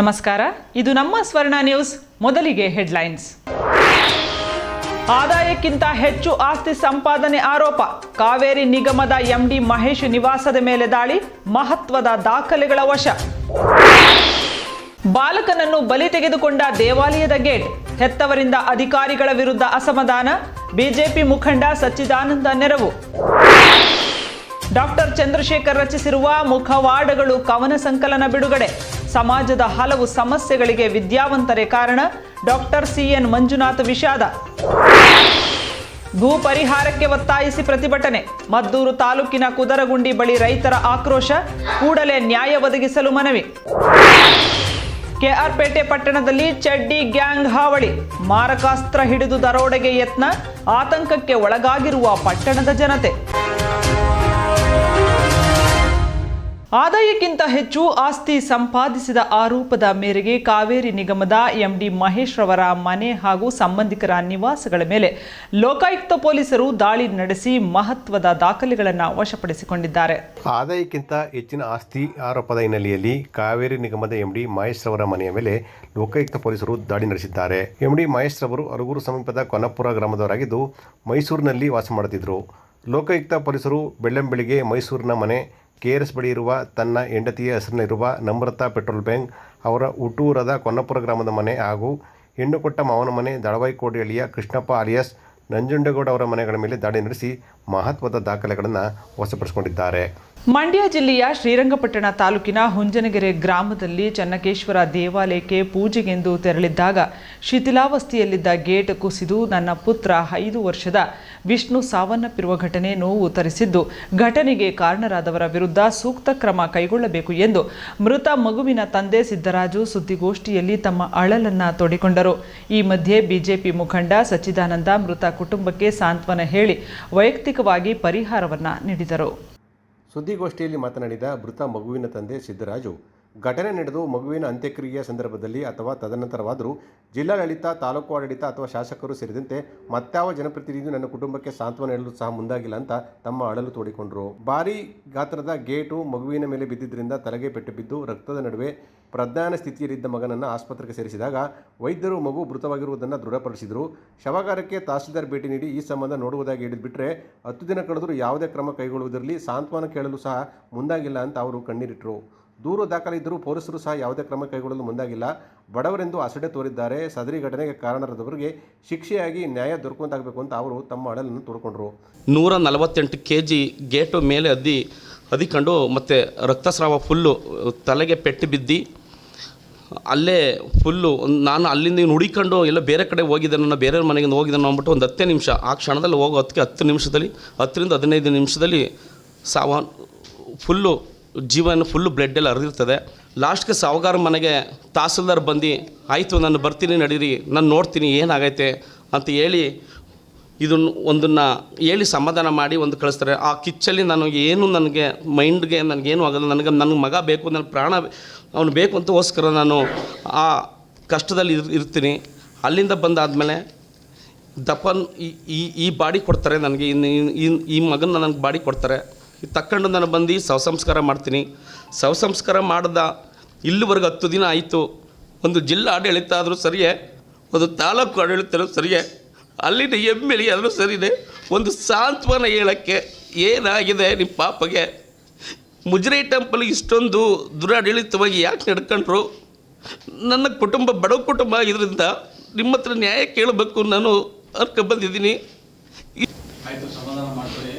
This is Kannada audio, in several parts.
ನಮಸ್ಕಾರ. ಇದು ನಮ್ಮ ಸ್ವರ್ಣ ನ್ಯೂಸ್, ಮೊದಲಿಗೆ ಹೆಡ್ಲೈನ್ಸ್. ಆದಾಯಕ್ಕಿಂತ ಹೆಚ್ಚು ಆಸ್ತಿ ಸಂಪಾದನೆ ಆರೋಪ. ಕಾವೇರಿ ನಿಗಮದ ಎಂಡಿ ಮಹೇಶ್ ನಿವಾಸದ ಮೇಲೆ ದಾಳಿ, ಮಹತ್ವದ ದಾಖಲೆಗಳ ವಶ. ಬಾಲಕನನ್ನು ಬಲಿ ತೆಗೆದುಕೊಂಡ ದೇವಾಲಯದ ಗೇಟ್, ಹೆತ್ತವರಿಂದ ಅಧಿಕಾರಿಗಳ ವಿರುದ್ಧ ಅಸಮಾಧಾನ, ಬಿಜೆಪಿ ಮುಖಂಡ ಸಚ್ಚಿದಾನಂದ ನೆರವು. ಡಾಕ್ಟರ್ ಚಂದ್ರಶೇಖರ್ ರಚಿಸಿರುವ ಮುಖವಾಡಗಳು ಕವನ ಸಂಕಲನ ಬಿಡುಗಡೆ. ಸಮಾಜದ ಹಲವು ಸಮಸ್ಯೆಗಳಿಗೆ ವಿದ್ಯಾವಂತರೇ ಕಾರಣ ಡಾಕ್ಟರ್ ಸಿಎನ್ ಮಂಜುನಾಥ್ ವಿಷಾದ. ಭೂ ಪರಿಹಾರಕ್ಕೆ ಒತ್ತಾಯಿಸಿ ಪ್ರತಿಭಟನೆ. ಮದ್ದೂರು ತಾಲೂಕಿನ ಕುದರಗುಂಡಿ ಬಳಿ ರೈತರ ಆಕ್ರೋಶ, ಕೂಡಲೇ ನ್ಯಾಯ ಒದಗಿಸಲು ಮನವಿ. ಕೆಆರ್ಪೇಟೆ ಪಟ್ಟಣದಲ್ಲಿ ಚಡ್ಡಿ ಗ್ಯಾಂಗ್ ಹಾವಳಿ. ಮಾರಕಾಸ್ತ್ರ ಹಿಡಿದು ದರೋಡೆಗೆ ಯತ್ನ, ಆತಂಕಕ್ಕೆ ಒಳಗಾಗಿರುವ ಪಟ್ಟಣದ ಜನತೆ. ಆದಾಯಕ್ಕಿಂತ ಹೆಚ್ಚು ಆಸ್ತಿ ಸಂಪಾದಿಸಿದ ಆರೋಪದ ಮೇರೆಗೆ ಕಾವೇರಿ ನಿಗಮದ ಎಂಡಿ ಮಹೇಶ್ ರವರ ಮನೆ ಹಾಗೂ ಸಂಬಂಧಿಕರ ನಿವಾಸಗಳ ಮೇಲೆ ಲೋಕಾಯುಕ್ತ ಪೊಲೀಸರು ದಾಳಿ ನಡೆಸಿ ಮಹತ್ವದ ದಾಖಲೆಗಳನ್ನು ವಶಪಡಿಸಿಕೊಂಡಿದ್ದಾರೆ. ಆದಾಯಕ್ಕಿಂತ ಹೆಚ್ಚಿನ ಆಸ್ತಿ ಆರೋಪದ ಹಿನ್ನೆಲೆಯಲ್ಲಿ ಕಾವೇರಿ ನಿಗಮದ ಎಂಡಿ ಮಹೇಶ್ ರವರ ಮನೆಯ ಮೇಲೆ ಲೋಕಾಯುಕ್ತ ಪೊಲೀಸರು ದಾಳಿ ನಡೆಸಿದ್ದಾರೆ. ಎಂಡಿ ಮಹೇಶ್ ರವರು ಅರಗೂರು ಸಮೀಪದ ಕೊನಪುರ ಗ್ರಾಮದವರಾಗಿದ್ದು ಮೈಸೂರಿನಲ್ಲಿ ವಾಸ ಮಾಡುತ್ತಿದ್ದರು. ಲೋಕಾಯುಕ್ತ ಪೊಲೀಸರು ಬೆಳ್ಳಂಬೆಳಿಗ್ಗೆ ಮೈಸೂರಿನ ಮನೆ ಕೆಆರ್ಎಸ್ ಬಳಿ ಇರುವ ತನ್ನ ಹೆಂಡತಿಯ ಹೆಸರಿನಲ್ಲಿರುವ ನಮ್ರತಾ ಪೆಟ್ರೋಲ್ ಬ್ಯಾಂಕ್, ಅವರ ಹುಟ್ಟೂರದ ಕೊನ್ನಪುರ ಗ್ರಾಮದ ಮನೆ ಹಾಗೂ ಹೆಣ್ಣು ಕೊಟ್ಟ ಮಾವನ ಮನೆ ದಳವಾಯಿಕೋಟೆಯಲ್ಲಿಯ ಕೃಷ್ಣಪ್ಪ ಅಲಿಯಾಸ್ ನಂಜುಂಡೇಗೌಡ ಅವರ ಮನೆಗಳ ಮೇಲೆ ದಾಳಿ ನಡೆಸಿ ಮಹತ್ವದ ದಾಖಲೆಗಳನ್ನು ವಶಪಡಿಸಿಕೊಂಡಿದ್ದಾರೆ. ಮಂಡ್ಯ ಜಿಲ್ಲೆಯ ಶ್ರೀರಂಗಪಟ್ಟಣ ತಾಲೂಕಿನ ಹುಂಜನಗೆರೆ ಗ್ರಾಮದಲ್ಲಿ ಚನ್ನಕೇಶ್ವರ ದೇವಾಲಯಕ್ಕೆ ಪೂಜೆಗೆಂದು ತೆರಳಿದ್ದಾಗ ಶಿಥಿಲಾವಸ್ಥೆಯಲ್ಲಿದ್ದ ಗೇಟ್ ಕುಸಿದು ನನ್ನ ಪುತ್ರ ಐದು ವರ್ಷದ ವಿಷ್ಣು ಸಾವನ್ನಪ್ಪಿರುವ ಘಟನೆ ನೋವು ತರಿಸಿದ್ದು, ಘಟನೆಗೆ ಕಾರಣರಾದವರ ವಿರುದ್ಧ ಸೂಕ್ತ ಕ್ರಮ ಕೈಗೊಳ್ಳಬೇಕು ಎಂದು ಮೃತ ಮಗುವಿನ ತಂದೆ ಸಿದ್ದರಾಜು ಸುದ್ದಿಗೋಷ್ಠಿಯಲ್ಲಿ ತಮ್ಮ ಅಳಲನ್ನು ತೋಡಿಕೊಂಡರು. ಈ ಮಧ್ಯೆ ಬಿಜೆಪಿ ಮುಖಂಡ ಸಚ್ಚಿದಾನಂದ ಮೃತ ಕುಟುಂಬಕ್ಕೆ ಸಾಂತ್ವನ ಹೇಳಿ ವೈಯಕ್ತಿಕವಾಗಿ ಪರಿಹಾರವನ್ನ ನೀಡಿದರು. ಸುದ್ದಿಗೋಷ್ಠಿಯಲ್ಲಿ ಮಾತನಾಡಿದ ಮೃತ ಮಗುವಿನ ತಂದೆ ಸಿದ್ದರಾಜು ಘಟನೆ ನಡೆದು ಮಗುವಿನ ಅಂತ್ಯಕ್ರಿಯೆಯ ಸಂದರ್ಭದಲ್ಲಿ ಅಥವಾ ತದನಂತರವಾದರೂ ಜಿಲ್ಲಾಡಳಿತ, ತಾಲೂಕು ಆಡಳಿತ ಅಥವಾ ಶಾಸಕರು ಸೇರಿದಂತೆ ಮತ್ತಾವ ಜನಪ್ರತಿನಿಧಿ ನನ್ನ ಕುಟುಂಬಕ್ಕೆ ಸಾಂತ್ವನ ಹೇಳಲು ಸಹ ಮುಂದಾಗಿಲ್ಲ ಅಂತ ತಮ್ಮ ಅಳಲು ತೋಡಿಕೊಂಡರು. ಭಾರೀ ಗಾತ್ರದ ಗೇಟು ಮಗುವಿನ ಮೇಲೆ ಬಿದ್ದಿದ್ದರಿಂದ ತಲೆಗೆ ಪೆಟ್ಟು ಬಿದ್ದು ರಕ್ತದ ನಡುವೆ ಪ್ರಜ್ಞಾನ ಸ್ಥಿತಿಯಲ್ಲಿದ್ದ ಮಗನನ್ನು ಆಸ್ಪತ್ರೆಗೆ ಸೇರಿಸಿದಾಗ ವೈದ್ಯರು ಮಗು ಮೃತವಾಗಿರುವುದನ್ನು ದೃಢಪಡಿಸಿದರು. ಶವಗಾರಕ್ಕೆ ತಹಸೀಲ್ದಾರ್ ಭೇಟಿ ನೀಡಿ ಈ ಸಂಬಂಧ ನೋಡುವುದಾಗಿ ಹೇಳಿದ್ಬಿಟ್ರೆ ಹತ್ತು ದಿನ ಕಳೆದರೂ ಯಾವುದೇ ಕ್ರಮ ಕೈಗೊಳ್ಳುವುದರಲ್ಲಿ ಸಾಂತ್ವನ ಕೇಳಲು ಸಹ ಮುಂದಾಗಿಲ್ಲ ಅಂತ ಅವರು ಕಣ್ಣೀರಿಟ್ಟರು ದೂರು ದಾಖಲಿದ್ದರೂ ಪೊಲೀಸರು ಸಹ ಯಾವುದೇ ಕ್ರಮ ಕೈಗೊಳ್ಳಲು ಮುಂದಾಗಿಲ್ಲ. ಬಡವರೆಂದು ಅಸಡೆ ತೋರಿದ್ದಾರೆ. ಸದರಿ ಘಟನೆಗೆ ಕಾರಣರಾದವರಿಗೆ ಶಿಕ್ಷೆಯಾಗಿ ನ್ಯಾಯ ದೊರಕುವಂತಾಗಬೇಕು ಅಂತ ಅವರು ತಮ್ಮ ಅಳಲನ್ನು ತೋಡ್ಕೊಂಡ್ರು. ನೂರ ನಲವತ್ತೆಂಟು ಕೆ ಜಿ ಗೇಟು ಮೇಲೆ ಅದ್ದಿ ಅದಿಕೊಂಡು ಮತ್ತು ರಕ್ತಸ್ರಾವ ಫುಲ್ಲು ತಲೆಗೆ ಪೆಟ್ಟು ಬಿದ್ದು, ಅಲ್ಲೇ ಫುಲ್ಲು, ನಾನು ಅಲ್ಲಿಂದ ಇವ್ನು ಹುಡಿಕೊಂಡು ಎಲ್ಲ ಬೇರೆ ಕಡೆ ಹೋಗಿದ್ದೆ ನನ್ನ ಬೇರೆ ಮನೆಗೆ ಹೋಗಿದ್ದೆ ಅಂದ್ಬಿಟ್ಟು ಒಂದು ಹತ್ತೇ ನಿಮಿಷ, ಆ ಕ್ಷಣದಲ್ಲಿ ಹೋಗೋ ಹತ್ತಿಗೆ ಹತ್ತು ನಿಮಿಷದಲ್ಲಿ, ಹತ್ತರಿಂದ ಹದಿನೈದು ನಿಮಿಷದಲ್ಲಿ ಸಾವ ಫುಲ್ಲು ಜೀವನ ಫುಲ್ಲು ಬ್ಲಡ್ ಎಲ್ಲ ಹರಿದಿರ್ತದೆ. ಲಾಸ್ಟ್ಗೆ ಸಾವುಗಾರ ಮನೆಗೆ ತಹಸೀಲ್ದಾರ್ ಬಂದು, ಆಯಿತು, ನಾನು ಬರ್ತೀನಿ, ನಡೀರಿ, ನಾನು ನೋಡ್ತೀನಿ, ಏನಾಗೈತೆ? ಅಂತ ಹೇಳಿ ಇದನ್ನು ಒಂದನ್ನು ಹೇಳಿ ಸಮಾಧಾನ ಮಾಡಿ ಒಂದು ಕಳಿಸ್ತಾರೆ. ಆ ಕಿಚ್ಚಲ್ಲಿ ನನಗೆ ಏನು ನನಗೆ ಮೈಂಡ್ಗೆ ನನಗೇನು ಆಗಲ್ಲ. ನನಗೆ ನನ್ನ ಮಗ ಬೇಕು ನನ್ನ ಪ್ರಾಣ ಅವನು ಬೇಕು ಅಂತಗೋಸ್ಕರ ನಾನು ಆ ಕಷ್ಟದಲ್ಲಿ ಇರ್, ಇರ್ತೀನಿ. ಅಲ್ಲಿಂದ ಬಂದಾದಮೇಲೆ ದಪ್ಪನ್ ಈ ಈ ಬಾಡಿ ಕೊಡ್ತಾರೆ ನನಗೆ. ಇನ್ನು ಈ ಮಗನ ನನಗೆ ಬಾಡಿ ಕೊಡ್ತಾರೆ. ತಕ್ಕಂಡು ನಾನು ಬಂದು ಶವ ಸಂಸ್ಕಾರ ಮಾಡ್ತೀನಿ. ಶವ ಸಂಸ್ಕಾರ ಮಾಡ್ದ ಇಲ್ಲಿವರೆಗೆ ಹತ್ತು ದಿನ ಆಯಿತು. ಒಂದು ಜಿಲ್ಲಾ ಆಡಳಿತ ಆದರೂ ಸರಿಯೇ, ಒಂದು ತಾಲೂಕು ಆಡಳಿತ ಸರಿಯೇ, ಅಲ್ಲಿನ ಎಂ ಎಲ್ ಎ ಆದರೂ ಸರಿಯೇ, ಒಂದು ಸಾಂತ್ವನ ಹೇಳೋಕ್ಕೆ ಏನಾಗಿದೆ ನಿಮ್ಮ ಪಾಪಗೆ? ಮುಜರೈ ಟೆಂಪಲ್ ಇಷ್ಟೊಂದು ದುರಾಡಳಿತವಾಗಿ ಯಾಕೆ ನಡ್ಕೊಂಡ್ರು? ನನ್ನ ಕುಟುಂಬ ಬಡ ಕುಟುಂಬ ಇದರಿಂದ ನಿಮ್ಮ ಹತ್ರ ನ್ಯಾಯ ಕೇಳಬೇಕು ನಾನು ಅರ್ಕ ಬಂದಿದ್ದೀನಿ. ಆಯಿತು, ಸಮಾಧಾನ ಮಾಡ್ಕೊಳ್ಳಿ.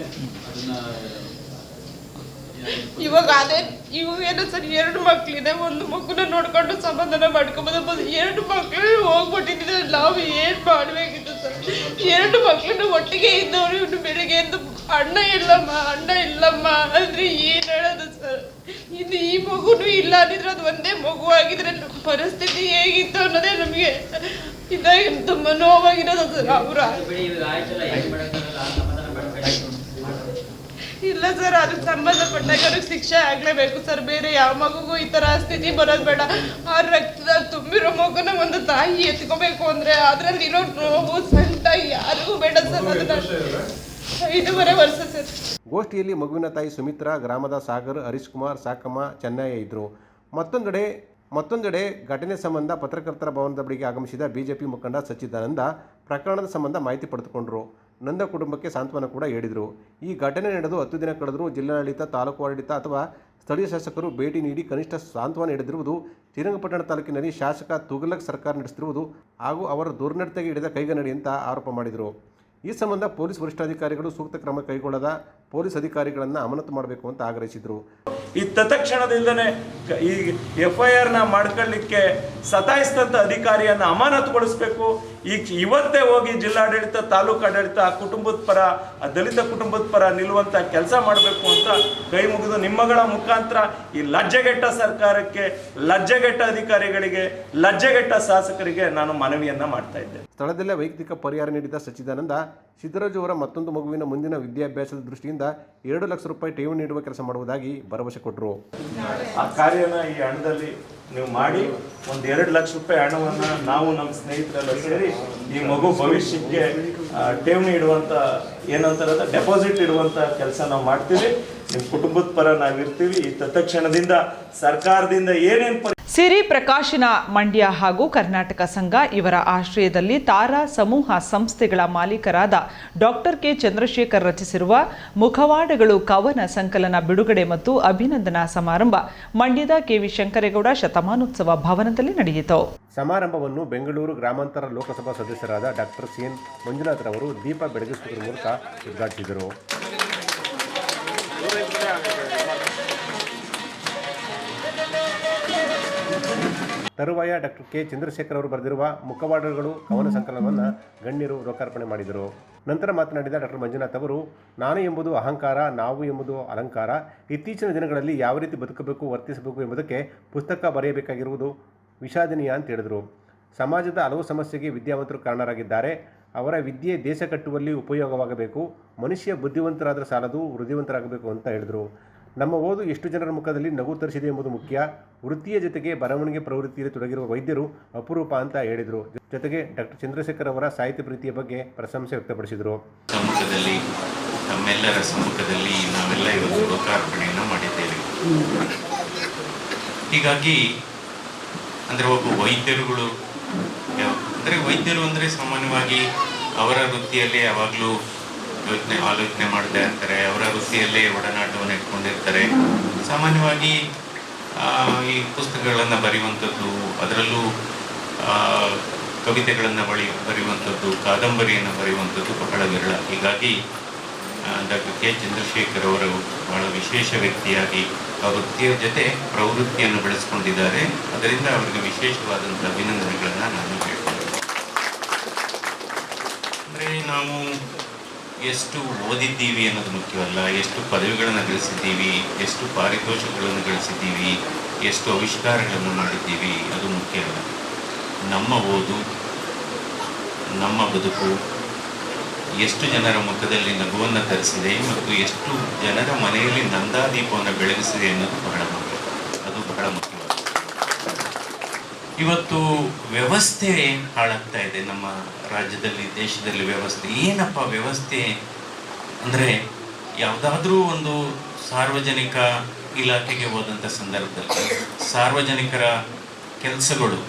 ಇವಾಗ ಅದೇ, ಇವಾಗ ಏನು ಸರ್, ಎರಡು ಮಕ್ಳಿದೆ, ಒಂದು ಮಗುನ ನೋಡ್ಕೊಂಡು ಸಂಬಂಧನ ಮಾಡ್ಕೊಬೋದು ಎರಡು ಮಕ್ಳು ಹೋಗ್ಬಿಟ್ಟಿದ್ರೆ ನಾವು ಏನ್ ಮಾಡ್ಬೇಕಿತ್ತು ಸರ್? ಎರಡು ಮಕ್ಳನ್ನ ಒಟ್ಟಿಗೆ ಇದ್ದವ್ರು ಇವ್ನು ಬೆಳಿಗ್ಗೆ ಎದ್ದು, ಅಣ್ಣ ಇಲ್ಲಮ್ಮ ಅಣ್ಣ ಇಲ್ಲಮ್ಮ ಅಂದ್ರೆ ಏನ್ ಹೇಳೋದು ಸರ್? ಇದು ಈ ಮಗುನು ಇಲ್ಲ ಅಂದಿದ್ರೆ ಅದು ಒಂದೇ ಮಗು ಆಗಿದ್ರೆ ಪರಿಸ್ಥಿತಿ ಹೇಗಿತ್ತು ಅನ್ನೋದೇ ನಮಗೆ ಇದಾಗಿ ತುಂಬಾ ನೋವಾಗಿರೋದು ಸರ್, ಅವ್ರ ಇಲ್ಲ ಸರ್ ಅದಕ್ಕೆ ಸಂಬಂಧಪಟ್ಟಾಗ ಅವ್ರಿಗೆ ಶಿಕ್ಷೆ ಆಗ್ಲೇಬೇಕು ಸರ್. ಬೇರೆ ಯಾವ ಮಗುಗೂ ಈ ತರ ಸ್ಥಿತಿ ಬರೋದು ಬೇಡ. ಆ ರಕ್ತದಲ್ಲಿ ತುಂಬಿರೋ ಮಗುನ ಒಂದು ತಾಯಿ ಎತ್ಕೋಬೇಕು ಅಂದ್ರೆ ಅದ್ರಲ್ಲಿರೋ ನೋವು ಸಂತ ಯಾರಿಗೂ ಬೇಡ ಸರ್ ಅದನ್ನ. ಐದೂವರೆ ವರ್ಷ ಸರ್. ಗೋಷ್ಠಿಯಲ್ಲಿ ಮಗುವಿನ ತಾಯಿ ಸುಮಿತ್ರಾ ಗ್ರಾಮದ ಸಾಗರ್ ಹರೀಶ್ ಕುಮಾರ್ ಸಾಕಮ್ಮ ಚೆನ್ನಯ್ಯ ಇದ್ದರು ಮತ್ತೊಂದೆಡೆ ಮತ್ತೊಂದೆಡೆ ಘಟನೆ ಸಂಬಂಧ ಪತ್ರಕರ್ತರ ಭವನದ ಬಳಿಗೆ ಆಗಮಿಸಿದ ಬಿಜೆಪಿ ಮುಖಂಡ ಸಚ್ಚಿದಾನಂದ ಪ್ರಕರಣದ ಸಂಬಂಧ ಮಾಹಿತಿ ಪಡೆದುಕೊಂಡರು. ನಂದ ಕುಟುಂಬಕ್ಕೆ ಸಾಂತ್ವನ ಕೂಡ ಹೇಳಿದರು. ಈ ಘಟನೆ ನಡೆದು ಹತ್ತು ದಿನ ಕಳೆದರೂ ಜಿಲ್ಲಾಡಳಿತ, ತಾಲೂಕು ಆಡಳಿತ ಅಥವಾ ಸ್ಥಳೀಯ ಶಾಸಕರು ಭೇಟಿ ನೀಡಿ ಕನಿಷ್ಠ ಸಾಂತ್ವನ ಹಿಡಿದಿರುವುದು ಶ್ರೀರಂಗಪಟ್ಟಣ ತಾಲೂಕಿನಲ್ಲಿ ಶಾಸಕ ತುಗಲಕ್ ಸರ್ಕಾರ ನಡೆಸಿರುವುದು ಹಾಗೂ ಅವರ ದುರ್ನಡತೆಗೆ ಹಿಡಿದ ಕೈಗನ್ನಡಿ ಅಂತ ಆರೋಪ ಮಾಡಿದರು. ಈ ಸಂಬಂಧ ಪೊಲೀಸ್ ವರಿಷ್ಠಾಧಿಕಾರಿಗಳು ಸೂಕ್ತ ಕ್ರಮ ಕೈಗೊಳ್ಳದ ಪೊಲೀಸ್ ಅಧಿಕಾರಿಗಳನ್ನು ಅಮಾನತು ಮಾಡಬೇಕು ಅಂತ ಆಗ್ರಹಿಸಿದರು. ಈ ತತ್ಕ್ಷಣದಿಂದನೇ ಈ ಎಫ್ ಐ ಆರ್ನ ಮಾಡ್ಕೊಳ್ಳಿಕ್ಕೆ ಸತಾಯಿಸಿದಂಥ ಅಧಿಕಾರಿಯನ್ನು ಅಮಾನತುಗೊಳಿಸ್ಬೇಕು. ಈಗ ಇವತ್ತೇ ಹೋಗಿ ಜಿಲ್ಲಾಡಳಿತ ತಾಲೂಕು ಆಡಳಿತ ಆ ಕುಟುಂಬದ ಪರ ಆ ದಲಿತ ಕುಟುಂಬದ ಪರ ನಿಲ್ಲುವಂಥ ಕೆಲಸ ಮಾಡಬೇಕು ಅಂತ ಕೈ ಮುಗಿದು ನಿಮ್ಮಗಳ ಮುಖಾಂತರ ಈ ಲಜ್ಜೆಗೆಟ್ಟ ಸರ್ಕಾರಕ್ಕೆ ಲಜ್ಜೆಗೆಟ್ಟ ಅಧಿಕಾರಿಗಳಿಗೆ ಲಜ್ಜೆಗೆಟ್ಟ ಶಾಸಕರಿಗೆ ನಾನು ಮನವಿಯನ್ನ ಮಾಡ್ತಾ ಇದ್ದೆ ಸ್ಥಳದಲ್ಲೇ ವೈಯಕ್ತಿಕ ಪರಿಹಾರ ನೀಡಿದ ಸಚ್ಚಿದಾನಂದ ಸಿದ್ದರಾಜು ಅವರ ಮತ್ತೊಂದು ಮಗುವಿನ ಮುಂದಿನ ವಿದ್ಯಾಭ್ಯಾಸದ ದೃಷ್ಟಿಯಿಂದ ಎರಡು ಲಕ್ಷ ರೂಪಾಯಿ ಠೇವಣಿ ನೀಡುವ ಕೆಲಸ ಮಾಡುವುದಾಗಿ ಭರವಸೆ ಕೊಟ್ಟರು ಆ ಕಾರ್ಯನ ಈ ಹಣದಲ್ಲಿ ನೀವು ಮಾಡಿ ಒಂದ್ ಎರಡು ಲಕ್ಷ ರೂಪಾಯಿ ಹಣವನ್ನ ನಾವು ನಮ್ಮ ಸ್ನೇಹಿತರೆಲ್ಲ ಸೇರಿ ಈ ಮಗು ಭವಿಷ್ಯಕ್ಕೆ ಠೇವಣಿ ಇಡುವಂತ ಏನಂತಾರದ ಡೆಪಾಸಿಟ್ ಇಡುವಂತ ಕೆಲಸ ನಾವು ಮಾಡ್ತೀವಿ. ನಿಮ್ಮ ಕುಟುಂಬದ ಪರ ನಾವಿರ್ತೀವಿ. ಈ ತತ್ಕ್ಷಣದಿಂದ ಸರ್ಕಾರದಿಂದ ಏನೇನ್ ಸಿರಿ ಪ್ರಕಾಶನ ಮಂಡ್ಯ ಹಾಗೂ ಕರ್ನಾಟಕ ಸಂಘ ಇವರ ಆಶ್ರಯದಲ್ಲಿ ತಾರಾ ಸಮೂಹ ಸಂಸ್ಥೆಗಳ ಮಾಲೀಕರಾದ ಡಾಕ್ಟರ್ ಕೆ ಚಂದ್ರಶೇಖರ್ ರಚಿಸಿರುವ ಮುಖವಾಡಗಳು ಕವನ ಸಂಕಲನ ಬಿಡುಗಡೆ ಮತ್ತು ಅಭಿನಂದನಾ ಸಮಾರಂಭ ಮಂಡ್ಯದ ಕೆವಿ ಶಂಕರೇಗೌಡ ಶತಮಾನೋತ್ಸವ ಭವನದಲ್ಲಿ ನಡೆಯಿತು. ಸಮಾರಂಭವನ್ನು ಬೆಂಗಳೂರು ಗ್ರಾಮಾಂತರ ಲೋಕಸಭಾ ಸದಸ್ಯರಾದ ಡಾಕ್ಟರ್ ಸಿ ಎನ್ ಮಂಜುನಾಥ್ರವರು ದೀಪ ಬೆಳಗಿಸುವುದರ ಮೂಲಕ ಉದ್ಘಾಟಿಸಿದರು. ತರುವಾಯ ಡಾಕ್ಟರ್ ಕೆ ಚಂದ್ರಶೇಖರ್ ಅವರು ಬರೆದಿರುವ ಮುಖವಾಡಗಳು ಕವನ ಸಂಕಲನವನ್ನು ಗಣ್ಯರು ಲೋಕಾರ್ಪಣೆ ಮಾಡಿದರು. ನಂತರ ಮಾತನಾಡಿದ ಡಾಕ್ಟರ್ ಮಂಜುನಾಥ್ ಅವರು, ನಾನು ಎಂಬುದು ಅಹಂಕಾರ, ನಾವು ಎಂಬುದು ಅಲಂಕಾರ. ಇತ್ತೀಚಿನ ದಿನಗಳಲ್ಲಿ ಯಾವ ರೀತಿ ಬದುಕಬೇಕು, ವರ್ತಿಸಬೇಕು ಎಂಬುದಕ್ಕೆ ಪುಸ್ತಕ ಬರೆಯಬೇಕಾಗಿರುವುದು ವಿಷಾದನೀಯ ಅಂತ ಹೇಳಿದರು. ಸಮಾಜದ ಹಲವು ಸಮಸ್ಯೆಗೆ ವಿದ್ಯಾವಂತರು ಕಾರಣರಾಗಿದ್ದಾರೆ. ಅವರ ವಿದ್ಯೆ ದೇಶ ಕಟ್ಟುವಲ್ಲಿ ಉಪಯೋಗವಾಗಬೇಕು. ಮನುಷ್ಯ ಬುದ್ಧಿವಂತರಾದರೆ ಸಾಲದು, ವೃದ್ಧಿವಂತರಾಗಬೇಕು ಅಂತ ಹೇಳಿದರು. ನಮ್ಮ ಓದು ಎಷ್ಟು ಜನರ ಮುಖದಲ್ಲಿ ನಗು ತರಿಸಿದೆ ಎಂಬುದು ಮುಖ್ಯ. ವೃತ್ತಿಯ ಜೊತೆಗೆ ಬರವಣಿಗೆ ಪ್ರವೃತ್ತಿಯಲ್ಲಿ ತೊಡಗಿರುವ ವೈದ್ಯರು ಅಪರೂಪ ಅಂತ ಹೇಳಿದರು. ಜೊತೆಗೆ ಡಾಕ್ಟರ್ ಚಂದ್ರಶೇಖರ್ ಅವರ ಸಾಹಿತ್ಯ ಪ್ರೀತಿಯ ಬಗ್ಗೆ ಪ್ರಶಂಸೆ ವ್ಯಕ್ತಪಡಿಸಿದರು. ಸಮ್ಮುಖದಲ್ಲಿ ನಮ್ಮೆಲ್ಲರ ಸಮ್ಮುಖದಲ್ಲಿ ನಾವೆಲ್ಲ ಇವತ್ತು ಲೋಕಾರ್ಪಣೆಯನ್ನು ಮಾಡಿದ್ದೇವೆ. ಹೀಗಾಗಿ, ಅಂದರೆ ಒಬ್ಬ ವೈದ್ಯರುಗಳು, ಅಂದರೆ ವೈದ್ಯರು ಅಂದರೆ ಸಾಮಾನ್ಯವಾಗಿ ಅವರ ವೃತ್ತಿಯಲ್ಲಿ ಯಾವಾಗಲೂ ಯೋಚನೆ, ಆಲೋಚನೆ ಮಾಡ್ತಾ ಇರ್ತಾರೆ, ಅವರ ವೃತ್ತಿಯಲ್ಲೇ ಒಡನಾಟವನ್ನು ಇಟ್ಕೊಂಡಿರ್ತಾರೆ. ಸಾಮಾನ್ಯವಾಗಿ ಈ ಪುಸ್ತಕಗಳನ್ನು ಬರೆಯುವಂಥದ್ದು, ಅದರಲ್ಲೂ ಕವಿತೆಗಳನ್ನು ಬಳಿ, ಬರೆಯುವಂಥದ್ದು, ಕಾದಂಬರಿಯನ್ನು ಬರೆಯುವಂಥದ್ದು ಬಹಳ ವಿರಳ. ಹೀಗಾಗಿ ಡಾಕ್ಟರ್ ಕೆ. ಚಂದ್ರಶೇಖರ್ ಅವರು ಬಹಳ ವಿಶೇಷ ವ್ಯಕ್ತಿಯಾಗಿ, ಆ ವೃತ್ತಿಯ ಜೊತೆ ಪ್ರವೃತ್ತಿಯನ್ನು ಬೆಳೆಸ್ಕೊಂಡಿದ್ದಾರೆ. ಅದರಿಂದ ಅವರಿಗೆ ವಿಶೇಷವಾದಂಥ ಅಭಿನಂದನೆಗಳನ್ನು ನಾನು ಹೇಳ್ತೇನೆ. ಅಂದರೆ, ನಾವು ಎಷ್ಟು ಓದಿದ್ದೀವಿ ಅನ್ನೋದು ಮುಖ್ಯವಲ್ಲ, ಎಷ್ಟು ಪದವಿಗಳನ್ನು ಗಳಿಸಿದ್ದೀವಿ, ಎಷ್ಟು ಪಾರಿತೋಷಗಳನ್ನು ಗಳಿಸಿದ್ದೀವಿ, ಎಷ್ಟು ಆವಿಷ್ಕಾರಗಳನ್ನು ಮಾಡಿದ್ದೀವಿ, ಅದು ಮುಖ್ಯ ಅಲ್ಲ ನಮ್ಮ ಓದು, ನಮ್ಮ ಬದುಕು, ಎಷ್ಟು ಜನರ ಮುಖದಲ್ಲಿ ನಗುವನ್ನು ತರಿಸಿದೆ ಮತ್ತು ಎಷ್ಟು ಜನರ ಮನೆಯಲ್ಲಿ ನಂದಾದೀಪವನ್ನು ಬೆಳಗಿಸಿದೆ ಅನ್ನೋದು ಬಹಳ ಮುಖ್ಯ ಅದು ಬಹಳ ಮುಖ್ಯವಾದ ಇವತ್ತು ವ್ಯವಸ್ಥೆ ಹಾಳಾಗ್ತಾ ಇದೆ. ನಮ್ಮ ರಾಜ್ಯದಲ್ಲಿ, ದೇಶದಲ್ಲಿ ವ್ಯವಸ್ಥೆ. ಏನಪ್ಪ ವ್ಯವಸ್ಥೆ ಅಂದರೆ ಯಾವುದಾದ್ರೂ ಒಂದು ಸಾರ್ವಜನಿಕ ಇಲಾಖೆಗೆ ಹೋದಂಥ ಸಂದರ್ಭದಲ್ಲಿ ಸಾರ್ವಜನಿಕರ ಕೆಲಸಗಳು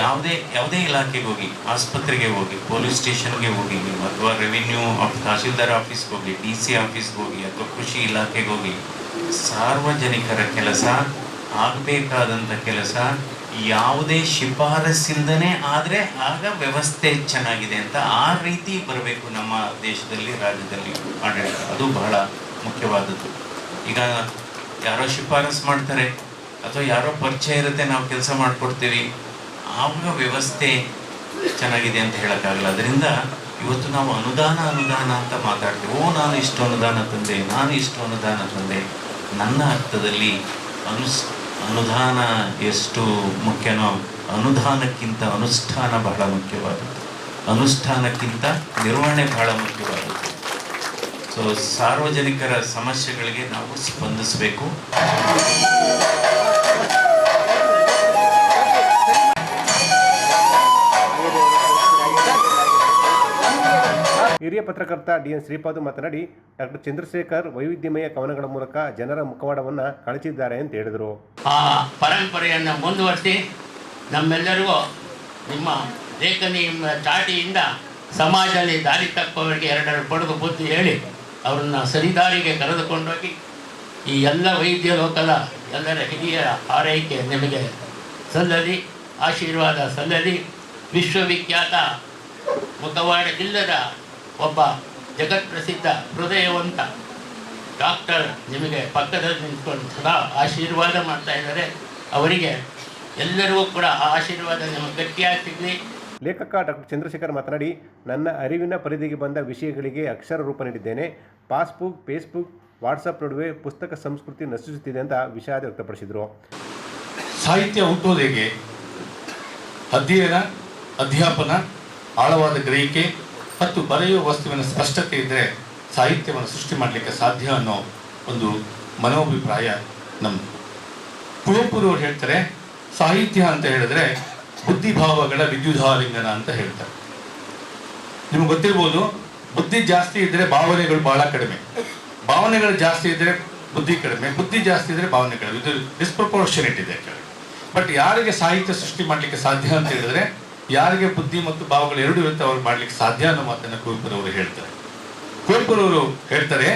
ಯಾವುದೇ ಯಾವುದೇ ಇಲಾಖೆಗೆ ಹೋಗಿ, ಆಸ್ಪತ್ರೆಗೆ ಹೋಗಿ, ಪೊಲೀಸ್ ಸ್ಟೇಷನ್ಗೆ ಹೋಗಿ ನೀವು ಅಥವಾ ರೆವಿನ್ಯೂ ಆಫ್ ತಹಸೀಲ್ದಾರ್ ಆಫೀಸ್ಗೆ ಹೋಗಿ, ಡಿ ಸಿ ಆಫೀಸ್ಗೆ ಹೋಗಿ, ಅಥವಾ ಕೃಷಿ ಇಲಾಖೆಗೆ ಹೋಗಿ, ಸಾರ್ವಜನಿಕರ ಕೆಲಸ ಆಗಬೇಕಾದಂಥ ಕೆಲಸ ಯಾವುದೇ ಶಿಫಾರಸ್ಸಿಲ್ಲದೇ ಆದರೆ ಆಗ ವ್ಯವಸ್ಥೆ ಚೆನ್ನಾಗಿದೆ ಅಂತ ಆ ರೀತಿ ಬರಬೇಕು ನಮ್ಮ ದೇಶದಲ್ಲಿ, ರಾಜ್ಯದಲ್ಲಿ ಆಡಳಿತ. ಅದು ಬಹಳ ಮುಖ್ಯವಾದದ್ದು. ಈಗ ಯಾರೋ ಶಿಫಾರಸ್ ಮಾಡ್ತಾರೆ, ಅಥವಾ ಯಾರೋ ಪರಿಚಯ ಇರುತ್ತೆ, ನಾವು ಕೆಲಸ ಮಾಡಿಕೊಡ್ತೀವಿ ಆವಾಗ ವ್ಯವಸ್ಥೆ ಚೆನ್ನಾಗಿದೆ ಅಂತ ಹೇಳೋಕ್ಕಾಗಲ್ಲ. ಅದರಿಂದ ಇವತ್ತು ನಾವು ಅನುದಾನ ಅನುದಾನ ಅಂತ ಮಾತಾಡ್ತೀವಿ. ಓ, ನಾನು ಇಷ್ಟು ಅನುದಾನ ತಂದೆ, ನಾನು ಇಷ್ಟು ಅನುದಾನ ತಂದೆ. ನನ್ನ ಅರ್ಥದಲ್ಲಿ ಅನುಸ್ ಅನುದಾನ ಎಷ್ಟು ಮುಖ್ಯನೋ ಅನುದಾನಕ್ಕಿಂತ ಅನುಷ್ಠಾನ ಬಹಳ ಮುಖ್ಯವಾದದ್ದು. ಅನುಷ್ಠಾನಕ್ಕಿಂತ ನಿರ್ವಹಣೆ ಬಹಳ ಮುಖ್ಯವಾದದ್ದು. ಸೊ ಸಾರ್ವಜನಿಕರ ಸಮಸ್ಯೆಗಳಿಗೆ ನಾವು ಸ್ಪಂದಿಸಬೇಕು. ಹಿರಿಯ ಪತ್ರಕರ್ತ ಡಿ ಎನ್ ಶ್ರೀಪಾದ್ ಮಾತನಾಡಿ, ಡಾಕ್ಟರ್ ಚಂದ್ರಶೇಖರ್ ವೈವಿಧ್ಯಮಯ ಕವನಗಳ ಮೂಲಕ ಜನರ ಮುಖವಾಡವನ್ನು ಕಳಚಿದ್ದಾರೆ ಅಂತ ಹೇಳಿದರು. ಆ ಪರಂಪರೆಯನ್ನು ಮುಂದುವರಿಸಿ ನಮ್ಮೆಲ್ಲರಿಗೂ ನಿಮ್ಮ ಲೇಖನಿ ಚಾಟಿಯಿಂದ ಸಮಾಜದಲ್ಲಿ ದಾರಿ ತಪ್ಪವರಿಗೆ ಎರಡೆರಡು ಪಡೆದು ಬುದ್ಧಿ ಹೇಳಿ ಅವರನ್ನು ಸರಿದಾರಿಗೆ ಕರೆದುಕೊಂಡೋಗಿ ಈ ಎಲ್ಲ ವೈದ್ಯ ಲೋಕದ ಎಲ್ಲರ ಹಿರಿಯ ಆರೈಕೆ ನಿಮಗೆ ಸಲ್ಲಲಿ, ಆಶೀರ್ವಾದ ಸಲ್ಲಲಿ, ವಿಶ್ವವಿಖ್ಯಾತ ಮುಖವಾಡವಿಲ್ಲದ ಒಬ್ಬ ಜಗತ್ಪ್ರಸಿದ್ಧ ಹೃದಯವಂತ ಡಾಕ್ಟರ್ ನಿಮಗೆ ಪಕ್ಕದಲ್ಲಿ ನಿಂತ್ಕೊಂಡು ಸದಾ ಆಶೀರ್ವಾದ ಮಾಡ್ತಾ ಇದ್ದಾರೆ. ಅವರಿಗೆ ಎಲ್ಲರಿಗೂ ಕೂಡ ಆ ಆಶೀರ್ವಾದ ನಿಮಗೆ ಗಟ್ಟಿಯಾಗಿ ಸಿಗಲಿ. ಲೇಖಕ ಡಾಕ್ಟರ್ ಚಂದ್ರಶೇಖರ್ ಮಾತನಾಡಿ ನನ್ನ ಅರಿವಿನ ಪರಿಧಿಗೆ ಬಂದ ವಿಷಯಗಳಿಗೆ ಅಕ್ಷರ ರೂಪ ನೀಡಿದ್ದೇನೆ. ಪಾಸ್ಬುಕ್ ಫೇಸ್ಬುಕ್ ವಾಟ್ಸಪ್ ನಡುವೆ ಪುಸ್ತಕ ಸಂಸ್ಕೃತಿ ನಶಿಸುತ್ತಿದೆ ಅಂತ ವಿಷಾದ ವ್ಯಕ್ತಪಡಿಸಿದರು. ಸಾಹಿತ್ಯ ಹುಟ್ಟುವುದೇಗೆ ಹೇಗೆ? ಅಧ್ಯಯನ ಅಧ್ಯಾಪನ ಆಳವಾದ ಗ್ರಹಿಕೆ ಮತ್ತು ಬರೆಯುವ ವಸ್ತುವಿನ ಸ್ಪಷ್ಟತೆ ಇದ್ದರೆ ಸಾಹಿತ್ಯವನ್ನು ಸೃಷ್ಟಿ ಮಾಡಲಿಕ್ಕೆ ಸಾಧ್ಯ ಅನ್ನೋ ಒಂದು ಮನೋಭಿಪ್ರಾಯ ನಮ್ಮದು ಕುವೆಂಪುರವರು ಹೇಳ್ತಾರೆ, ಸಾಹಿತ್ಯ ಅಂತ ಹೇಳಿದ್ರೆ ಬುದ್ಧಿಭಾವಗಳ ವಿದ್ಯುಧಾಲಿಂಗನ ಅಂತ ಹೇಳ್ತಾರೆ. ನಿಮ್ಗೆ ಗೊತ್ತಿರ್ಬೋದು, ಬುದ್ಧಿ ಜಾಸ್ತಿ ಇದ್ದರೆ ಭಾವನೆಗಳು ಬಹಳ ಕಡಿಮೆ. ಭಾವನೆಗಳು ಜಾಸ್ತಿ ಇದ್ದರೆ ಬುದ್ಧಿ ಕಡಿಮೆ, ಬುದ್ಧಿ ಜಾಸ್ತಿ ಇದ್ದರೆ ಭಾವನೆ ಕಡಿಮೆ. ಇದು ಡಿಸ್ಪ್ರಪೋರ್ಷನೇಟ್ ಇದೆ ಬಟ್ ಯಾರಿಗೆ ಸಾಹಿತ್ಯ ಸೃಷ್ಟಿ ಮಾಡಲಿಕ್ಕೆ ಸಾಧ್ಯ ಅಂತ ಹೇಳಿದ್ರೆ ಯಾರಿಗೆ ಬುದ್ಧಿ ಮತ್ತು ಭಾವಗಳು ಎರಡು ಇರುತ್ತೆ, ಅವ್ರು ಮಾಡ್ಲಿಕ್ಕೆ ಸಾಧ್ಯ ಅನ್ನೋ ಮಾತನ್ನ ಕುವೆಂಪುರವರು ಹೇಳ್ತಾರೆ. ಕುವೆಂಪುರವರು ಹೇಳ್ತಾರೆ,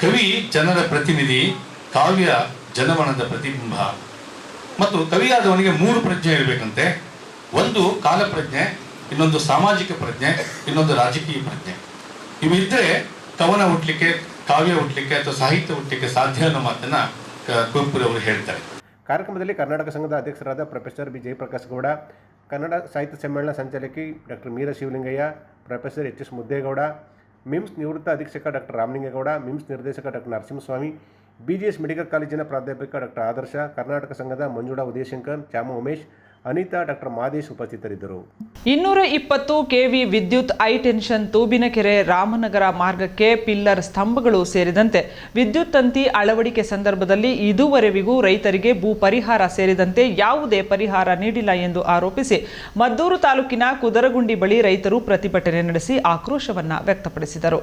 ಕವಿ ಜನರ ಪ್ರತಿನಿಧಿ, ಕಾವ್ಯ ಜನಮನದ ಪ್ರತಿಬಿಂಬ. ಮತ್ತು ಕವಿಯಾದವನಿಗೆ ಮೂರು ಪ್ರಜ್ಞೆ ಇರಬೇಕಂತೆ. ಒಂದು ಕಾಲ ಪ್ರಜ್ಞೆ ಇನ್ನೊಂದು ಸಾಮಾಜಿಕ ಪ್ರಜ್ಞೆ, ಇನ್ನೊಂದು ರಾಜಕೀಯ ಪ್ರಜ್ಞೆ. ಇವಿದ್ರೆ ಕವನ ಹುಟ್ಟಲಿಕ್ಕೆ ಕಾವ್ಯ ಹುಟ್ಟಲಿಕ್ಕೆ ಅಥವಾ ಸಾಹಿತ್ಯ ಹುಟ್ಲಿಕ್ಕೆ ಸಾಧ್ಯ ಅನ್ನೋ ಮಾತನ್ನ ಕುವೆಂಪುರವರು ಹೇಳ್ತಾರೆ. ಕಾರ್ಯಕ್ರಮದಲ್ಲಿ ಕರ್ನಾಟಕ ಸಂಘದ ಅಧ್ಯಕ್ಷರಾದ ಪ್ರೊಫೆಸರ್ ಬಿ. ಜಯಪ್ರಕಾಶ್ ಗೌಡ ಕನ್ನಡ ಸಾಹಿತ್ಯ ಸಮ್ಮೇಳನ ಸಂಚಾಲಕಿ doctor Meera Shivalingaiah professor H S Muddegowda MIMS ನಿವೃತ್ತ ಅಧೀಕ್ಷಕ ಡಾಕ್ಟರ್ ರಾಮಲಿಂಗೇಗೌಡ ಮಿಮ್ಸ್ ನಿರ್ದೇಶಕ doctor Narasimhaswamy B G S medical ಕಾಲೇಜಿನ ಪ್ರಾಧ್ಯಾಪಕ ಡಾಕ್ಟರ್ ಆದರ್ಶ ಕರ್ನಾಟಕ ಸಂಘದ ಮಂಜುಳಾ ಉದಯಶಂಕರ್ ಚಾಮ ಉಮೇಶ್ ಅನಿತಾ ಡಾಕ್ಟರ್ ಮಾದೇಶ್ ಉಪಸ್ಥಿತರಿದ್ದರು. ಇನ್ನೂರ ಇಪ್ಪತ್ತು ಕೆವಿ ವಿದ್ಯುತ್ ಐ ಟೆನ್ಷನ್ ತೂಬಿನಕೆರೆ ರಾಮನಗರ ಮಾರ್ಗಕ್ಕೆ ಪಿಲ್ಲರ್ ಸ್ತಂಭಗಳು ಸೇರಿದಂತೆ ವಿದ್ಯುತ್ ತಂತಿ ಅಳವಡಿಕೆ ಸಂದರ್ಭದಲ್ಲಿ ಇದುವರೆವಿಗೂ ರೈತರಿಗೆ ಭೂ ಪರಿಹಾರ ಸೇರಿದಂತೆ ಯಾವುದೇ ಪರಿಹಾರ ನೀಡಿಲ್ಲ ಎಂದು ಆರೋಪಿಸಿ ಮದ್ದೂರು ತಾಲೂಕಿನ ಕುದರಗುಂಡಿ ಬಳಿ ರೈತರು ಪ್ರತಿಭಟನೆ ನಡೆಸಿ ಆಕ್ರೋಶವನ್ನು ವ್ಯಕ್ತಪಡಿಸಿದರು.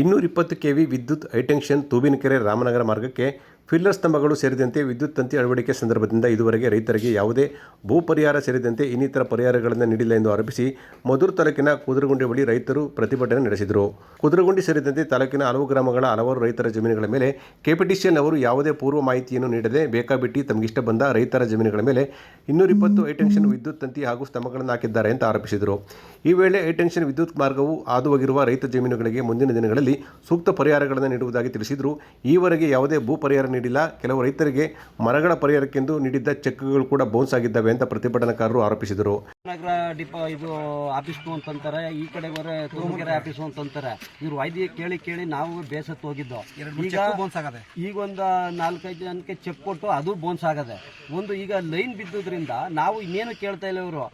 ಇನ್ನೂರ ಇಪ್ಪತ್ತು ಕೆ ವಿ ವಿದ್ಯುತ್ ಹೈಟೆನ್ಷನ್ ತೂಬಿನಕೆರೆ ರಾಮನಗರ ಮಾರ್ಗಕ್ಕೆ ಫಿಲ್ಲರ್ ಸ್ತಂಭಗಳು ಸೇರಿದಂತೆ ವಿದ್ಯುತ್ ತಂತಿ ಅಳವಡಿಕೆ ಸಂದರ್ಭದಿಂದ ಇದುವರೆಗೆ ರೈತರಿಗೆ ಯಾವುದೇ ಭೂ ಪರಿಹಾರ ಸೇರಿದಂತೆ ಇನ್ನಿತರ ಪರಿಹಾರಗಳನ್ನು ನೀಡಿಲ್ಲ ಎಂದು ಆರೋಪಿಸಿ ಮಧುರ್ ತಾಲೂಕಿನ ಕುದುರಗುಂಡಿ ಬಳಿ ರೈತರು ಪ್ರತಿಭಟನೆ ನಡೆಸಿದರು. ಕುದುರಗುಂಡಿ ಸೇರಿದಂತೆ ತಾಲೂಕಿನ ಹಲವು ಗ್ರಾಮಗಳ ಹಲವಾರು ರೈತರ ಜಮೀನುಗಳ ಮೇಲೆ ಕೆಪಿಟಿಸಿಎಲ್ ಅವರು ಯಾವುದೇ ಪೂರ್ವ ಮಾಹಿತಿಯನ್ನು ನೀಡದೆ ಬೇಕಾಬಿಟ್ಟಿ ತಮಗಿಷ್ಟ ಬಂದ ರೈತರ ಜಮೀನುಗಳ ಮೇಲೆ ಇನ್ನೂರಿಪ್ಪತ್ತು ಹೈಟೆನ್ಷನ್ ವಿದ್ಯುತ್ ತಂತಿ ಹಾಗೂ ಸ್ತಂಭಗಳನ್ನು ಹಾಕಿದ್ದಾರೆ ಅಂತ ಆರೋಪಿಸಿದರು. ಈ ವೇಳೆ ಹೈಟೆನ್ಷನ್ ವಿದ್ಯುತ್ ಮಾರ್ಗವು ಹಾದು ಹೋಗಿರುವ ರೈತ ಜಮೀನುಗಳಿಗೆ ಮುಂದಿನ ದಿನಗಳಲ್ಲಿ ಸೂಕ್ತ ಪರಿಹಾರಗಳನ್ನು ನೀಡುವುದಾಗಿ ತಿಳಿಸಿದರು. ಈವರೆಗೆ ಯಾವುದೇ ಭೂ ಪರಿಹಾರ ನೀಡಿಲ್ಲ. ಕೆಲವು ರೈತರಿಗೆ ಮರಗಳ ಪರಿಹಾರಕ್ಕೆಂದು ನೀಡಿದ್ದ ಚೆಕ್ಗಳು ಕೂಡ ಬೌನ್ಸ್ ಆಗಿದ್ದಾವೆ ಅಂತ ಪ್ರತಿಭಟನಾಕಾರರು ಆರೋಪಿಸಿದರು. ನಗರ ಡಿಪೋ ಇದು ಆಫೀಸ್ ಅಂತಂತಾರೆ ಈ ಕಡೆ ಬರೋ ತುಮಕೆರೆ ಆಫೀಸು ಅಂತಂತಾರೆ. ಇವ್ರು ವೈದ್ಯ ಕೇಳಿ ಕೇಳಿ ನಾವು ಬೇಸತ್ತು ಹೋಗಿದ್ದು. ಈಗ ಈಗ ಒಂದು ನಾಲ್ಕೈದು ಜನಕ್ಕೆ ಚೆಕ್ ಕೊಟ್ಟು ಅದು ಬೋನ್ಸ್ ಆಗದೆ. ಒಂದು ಈಗ ಲೈನ್ ಬಿದ್ದುದ್ರಿಂದ ನಾವು ಇನ್ನೇನು ಕೇಳ್ತಾ ಇಲ್ಲ ಇವರು.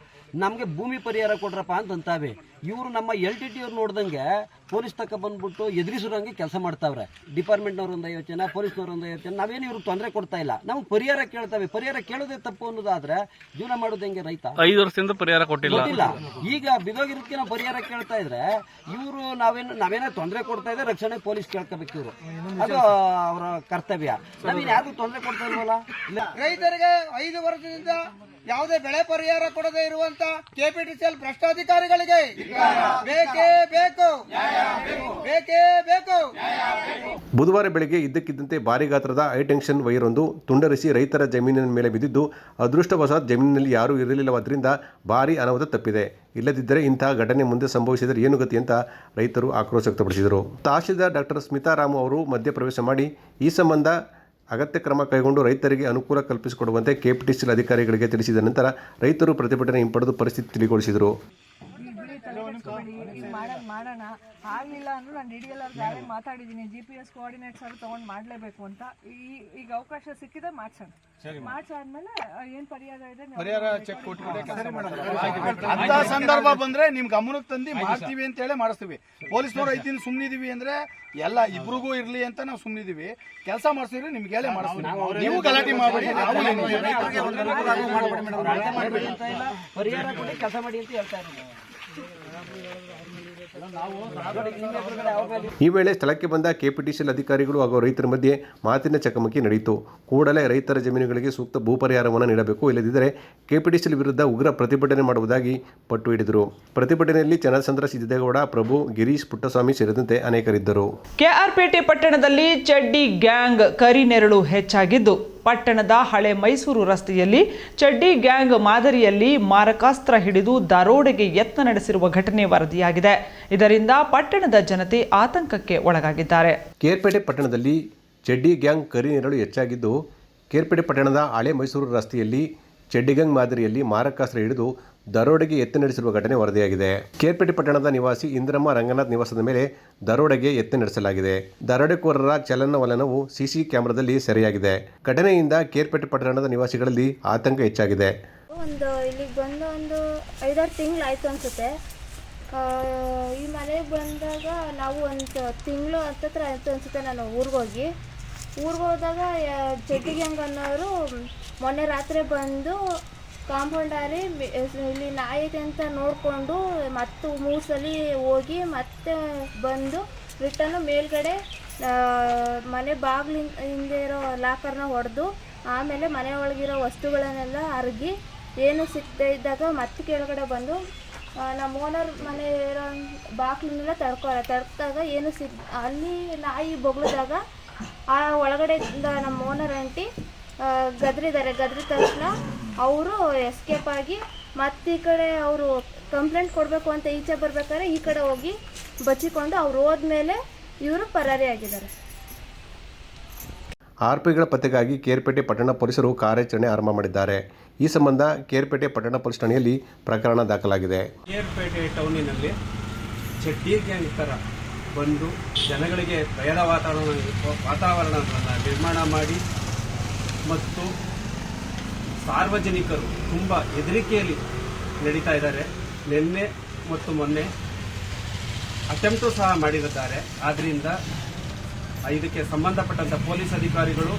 ನಮಗೆ ಭೂಮಿ ಪರಿಹಾರ ಕೊಡ್ರಪ್ಪ ಅಂತ ಅಂತಾವೆ ಇವರು ನಮ್ಮ ಎಲ್ ಟಿ ಟಿ ಅವ್ರು ನೋಡ್ದಂಗೆ ಪೊಲೀಸ್ ತಕ್ಕ ಬಂದ್ಬಿಟ್ಟು ಎದುರಿಸಿರೋಂಗೆ ಕೆಲಸ ಮಾಡ್ತಾವ್ರೆ. ಡಿಪಾರ್ಟ್ಮೆಂಟ್ನವ್ರು ಒಂದು ಐವತ್ತು ಜನ ಪೊಲೀಸ್ನವ್ರು ಒಂದು ಐವತ್ತು ಜನ ನಾವೇನು ಇವ್ರಿಗೆ ತೊಂದರೆ ಕೊಡ್ತಾ ಇಲ್ಲ. ನಾವು ಪರಿಹಾರ ಕೇಳ್ತಾವೆ. ಪರಿಹಾರ ಕೇಳೋದೇ ತಪ್ಪು ಅನ್ನೋದಾದ್ರೆ ಜೀವನ ಮಾಡೋದು ಹೆಂಗೆ ರೈತ? ಐದು ವರ್ಷದಿಂದ ಪರಿಹಾರ ಕೊಟ್ಟಿಲ್ಲ. ಈಗ ಬಿದೋಗಿರೋದಕ್ಕೆ ನಾವು ಪರಿಹಾರ ಕೇಳ್ತಾ ಇದ್ರೆ ಇವರು ನಾವೇನು ನಾವೇನೋ ತೊಂದರೆ ಕೊಡ್ತಾ ಇದ್ರೆ ರಕ್ಷಣೆ ಪೊಲೀಸ್ ಕೇಳ್ಕೋಬೇಕು ಇವರು. ಅದು ಅವರ ಕರ್ತವ್ಯ. ನಾವೇನು ಯಾರಿಗೂ ತೊಂದರೆ ಕೊಡ್ತಾ ಇಲ್ವಲ್ಲ? ಇಲ್ಲ ರೈತರಿಗೆ ಐದು ವರ್ಷದಿಂದ ಯಾವುದೇ ಬೆಳೆ ಪರಿಹಾರ ಕೊಡದೇ ಇರುವಂತ ಕೆಪಿಟಿಸಿಎಲ್ ಭ್ರಷ್ಟಾಧಿಕಾರಿಗಳಿಗೆ ಬೇಕೇ ಬೇಕು. ಬೇಕೇ ಬೇಕು. ಬುಧವಾರ ಬೆಳಗ್ಗೆ ಇದ್ದಕ್ಕಿದ್ದಂತೆ ಭಾರಿ ಗಾತ್ರದ ಹೈಟೆನ್ಷನ್ ವೈರೊಂದು ತುಂಡರಿಸಿ ರೈತರ ಜಮೀನಿನ ಮೇಲೆ ಬಿದ್ದಿದ್ದು, ಅದೃಷ್ಟವಶಾತ್ ಜಮೀನಿನಲ್ಲಿ ಯಾರೂ ಇರಲಿಲ್ಲವಾದ್ದರಿಂದ ಭಾರಿ ಅನಾಹುತ ತಪ್ಪಿದೆ. ಇಲ್ಲದಿದ್ದರೆ ಇಂತಹ ಘಟನೆ ಮುಂದೆ ಸಂಭವಿಸಿದರೆ ಏನು ಗತಿ ಅಂತ ರೈತರು ಆಕ್ರೋಶ ವ್ಯಕ್ತಪಡಿಸಿದರು. ತಹಶೀಲ್ದಾರ್ ಡಾಕ್ಟರ್ ಸ್ಮಿತಾರಾಮು ಅವರು ಮಧ್ಯಪ್ರವೇಶ ಮಾಡಿ ಈ ಸಂಬಂಧ ಅಗತ್ಯ ಕ್ರಮ ಕೈಗೊಂಡು ರೈತರಿಗೆ ಅನುಕೂಲ ಕಲ್ಪಿಸಿಕೊಡುವಂತೆ ಕೆಪಿಟಿಸಿಎಲ್ ಅಧಿಕಾರಿಗಳಿಗೆ ತಿಳಿಸಿದ ನಂತರ ರೈತರು ಪ್ರತಿಭಟನೆ ಹಿಂಪಡೆದು ಪರಿಸ್ಥಿತಿ ತಿಳಿಗೊಳಿಸಿದರು. ಮಾಡೋಣ ಮಾಡೋಣ. ಆಗ್ಲಿಲ್ಲ ಅಂದ್ರೆ ನಾನು ಡಿ ಡಿ ಎಲ್ ಜಿಪಿಎಸ್ ಮಾತಾಡಿದ್ದೀನಿ ಜಿ ಪಿ ಎಸ್ ಕೋಆರ್ಡಿನೇಟ್ಸ್ ಅಲ್ಲಿ ತಗೊಂಡ್ ಮಾಡ್ಲೇಬೇಕು ಅಂತ. ಈ ಈಗ ಅವಕಾಶ ಸಿಕ್ಕಿದೆ ಮಾಡ್ಸೋಣ. ಮಾಡ್ಸಾದ್ಮೇಲೆ ಏನ್ ಪರಿಹಾರ ಇದೆ ನಾವು ಪರಿಹಾರ ಚೆಕ್ ಅಂತ ಸಂದರ್ಭ ಬಂದ್ರೆ ನಿಮ್ ಗಮನಕ್ಕೆ ತಂದಿ ಮಾಡ್ತೀವಿ ಅಂತ ಹೇಳಿ ಮಾಡಿಸ್ತೀವಿ. ಪೊಲೀಸ್ನವ್ರು ಐತಿನ ಸುಮ್ನಿದೀವಿ ಅಂದ್ರೆ ಎಲ್ಲ ಇಬ್ರಿಗೂ ಇರ್ಲಿ ಅಂತ ನಾವು ಸುಮ್ನಿದೀವಿ. ಕೆಲಸ ಮಾಡಿಸಿದ್ರೆ ನಿಮ್ಗೆ ಹೇಳಿ ಮಾಡಿಸ್ತೀವಿ. ನೀವು ಗಲಾಟೆ ಮಾಡಬೇಡಿ. ನಾವು ಏನು ಅಂತ ಇಲ್ಲ. ಪರಿಹಾರ ಕೊಡಿ ಕೆಲಸ ಮಾಡಿ ಅಂತ ಹೇಳ್ತಾ ಇರೋದು. ಈ ವೇಳೆ ಸ್ಥಳಕ್ಕೆ ಬಂದ ಕೆಪಿಟಿಸಿಎಲ್ ಅಧಿಕಾರಿಗಳು ಹಾಗೂ ರೈತರ ಮಧ್ಯೆ ಮಾತಿನ ಚಕಮಕಿ ನಡೆಯಿತು. ಕೂಡಲೇ ರೈತರ ಜಮೀನುಗಳಿಗೆ ಸೂಕ್ತ ಭೂಪರಿಹಾರವನ್ನು ನೀಡಬೇಕು. ಇಲ್ಲದಿದ್ದರೆ ಕೆಪಿಟಿಸಿಎಲ್ ವಿರುದ್ಧ ಉಗ್ರ ಪ್ರತಿಭಟನೆ ಮಾಡುವುದಾಗಿ ಪಟ್ಟು ಹಿಡಿದರು. ಪ್ರತಿಭಟನೆಯಲ್ಲಿ ಚನ್ನಚಂದ್ರ ಸಿದ್ದೇಗೌಡ, ಪ್ರಭು ಗಿರೀಶ್ ಪುಟ್ಟಸ್ವಾಮಿ ಸೇರಿದಂತೆ ಅನೇಕರಿದ್ದರು. ಕೆಆರ್ಪೇಟೆ ಪಟ್ಟಣದಲ್ಲಿ ಚಡ್ಡಿ ಗ್ಯಾಂಗ್ ಕರಿನೆರಳು ಹೆಚ್ಚಾಗಿದ್ದು ಪಟ್ಟಣದ ಹಳೆ ಮೈಸೂರು ರಸ್ತೆಯಲ್ಲಿ ಚಡ್ಡಿ ಗ್ಯಾಂಗ್ ಮಾದರಿಯಲ್ಲಿ ಮಾರಕಾಸ್ತ್ರ ಹಿಡಿದು ದರೋಡೆಗೆ ಯತ್ನ ನಡೆಸಿರುವ ಘಟನೆ ವರದಿಯಾಗಿದೆ. ಇದರಿಂದ ಪಟ್ಟಣದ ಜನತೆ ಆತಂಕಕ್ಕೆ ಒಳಗಾಗಿದ್ದಾರೆ. ಕೇರ್ಪೇಟೆ ಪಟ್ಟಣದಲ್ಲಿ ಚಡ್ಡಿ ಗ್ಯಾಂಗ್ ಕರಿ ನೆರಳು ಹೆಚ್ಚಾಗಿದ್ದು, ಕೇರ್ಪೇಟೆ ಪಟ್ಟಣದ ಹಳೆ ಮೈಸೂರು ರಸ್ತೆಯಲ್ಲಿ ಚಡ್ಡಿ ಗ್ಯಾಂಗ್ ಮಾದರಿಯಲ್ಲಿ ಮಾರಕಾಸ್ತ್ರ ಹಿಡಿದು ದರೋಡೆಗೆ ಎತ್ತ ನಡೆಸಿರುವ ಘಟನೆ ವರದಿಯಾಗಿದೆ. ಕೇರ್ಪೇಟೆ ಪಟ್ಟಣದ ನಿವಾಸಿ ಇಂದ್ರಮ್ಮ ರಂಗನಾಥ್ ನಿವಾಸದ ಮೇಲೆ ದರೋಡೆಗೆ ಎತ್ತ ನಡೆಸಲಾಗಿದೆ ದರೋಡೆಕೋರರ ಚಲನವಲನವು ಸಿಸಿ ಕ್ಯಾಮೆರಾದಲ್ಲಿ ಸೆರೆಯಾಗಿದೆ. ಘಟನೆಯಿಂದ ಕೇರ್ಪೇಟೆ ಪಟ್ಟಣದ ನಿವಾಸಿಗಳಲ್ಲಿ ಆತಂಕ ಹೆಚ್ಚಾಗಿದೆ. ಒಂದು ಇಲ್ಲಿಗೆ ಬಂದು ಒಂದು ಐದಾರು ತಿಂಗಳು ಆಯಿತು ಅನಿಸುತ್ತೆ ಈ ಮನೆಗೆ ಬಂದಾಗ ನಾವು ಒಂದು ತಿಂಗಳು ಹತ್ತತ್ರ ಆಯಿತು ಅನಿಸುತ್ತೆ ನಾನು ಊರಿಗೆ ಹೋಗಿ. ಊರಿಗೆ ಹೋದಾಗ ಗ್ಯಾಂಗ್ ಅನ್ನೋರು ಮೊನ್ನೆ ರಾತ್ರಿ ಬಂದು ಕಾಂಪೌಂಡ್ ಹಾರಿ ಇಲ್ಲಿ ನಾಯಿ ಇದೆ ಅಂತ ನೋಡಿಕೊಂಡು ಮತ್ತು ಮೂರು ಸಲ ಹೋಗಿ ಮತ್ತೆ ಬಂದು ರಿಟರ್ನು ಮೇಲ್ಗಡೆ ಮನೆ ಬಾಗಿಲಿನ ಹಿಂದೆ ಇರೋ ಲಾಕರ್ನ ಹೊಡೆದು ಆಮೇಲೆ ಮನೆ ಒಳಗಿರೋ ವಸ್ತುಗಳನ್ನೆಲ್ಲ ಅರಗಿ ಏನು ಸಿಗದೆ ಇದ್ದಾಗ ಮತ್ತೆ ಕೆಳಗಡೆ ಬಂದು ನಮ್ಮ ಓನರ್ ಮನೆ ಇರೋ ಬಾಗಿಲನ್ನೆಲ್ಲ ತಡ್ಕೊಳ ತಡ್ದಾಗ ಏನು ಸಿಗ್ ಅಲ್ಲಿ ನಾಯಿ ಬೊಗಳಿದಾಗ ಆ ಒಳಗಡೆಯಿಂದ ನಮ್ಮ ಓನರ್ ಆಂಟಿ ಗದ್ರಿದ್ದಾರೆ ಗದ್ರಿದ ತಕ್ಷಣ ಅವರು ಎಸ್ಕೇಪ್ ಆಗಿ ಮತ್ತೆ ಈ ಕಡೆ ಅವರು ಕಂಪ್ಲೇಂಟ್ ಕೊಡಬೇಕು ಅಂತ ಈಚೆ ಬರ್ಬೇಕಾದ್ರೆ ಈ ಕಡೆ ಹೋಗಿ ಬಚ್ಚಿಕೊಂಡು ಅವ್ರು ಹೋದ್ಮೇಲೆ ಇವರು ಪರಾರಿ ಆಗಿದ್ದಾರೆ. ಆರೋಪಿಗಳ ಪತ್ತೆಗಾಗಿ ಕೇರ್ಪೇಟೆ ಪಟ್ಟಣ ಪೊಲೀಸರು ಕಾರ್ಯಾಚರಣೆ ಆರಂಭ ಮಾಡಿದ್ದಾರೆ. ಈ ಸಂಬಂಧ ಕೇರ್ಪೇಟೆ ಪಟ್ಟಣ ಪೊಲೀಸ್ ಠಾಣೆಯಲ್ಲಿ ಪ್ರಕರಣ ದಾಖಲಾಗಿದೆ. ಕೇರ್ಪೇಟೆ ಟೌನಿನಲ್ಲಿ ಚಡ್ಡಿ ಗ್ಯಾಂಗ್ ಥರ ಬಂದು ಜನಗಳಿಗೆ ಭಯದ ವಾತಾವರಣ ವಾತಾವರಣ ನಿರ್ಮಾಣ ಮಾಡಿ ಮತ್ತು ಸಾರ್ವಜನಿಕರು ತುಂಬ ಹೆದರಿಕೆಯಲ್ಲಿ ನಡೀತಾ ಇದ್ದಾರೆ. ನಿನ್ನೆ ಮತ್ತು ಮೊನ್ನೆ ಅಟೆಂಪ್ಟು ಸಹ ಮಾಡಿರುತ್ತಾರೆ. ಆದ್ದರಿಂದ ಇದಕ್ಕೆ ಸಂಬಂಧಪಟ್ಟಂಥ ಪೊಲೀಸ್ ಅಧಿಕಾರಿಗಳು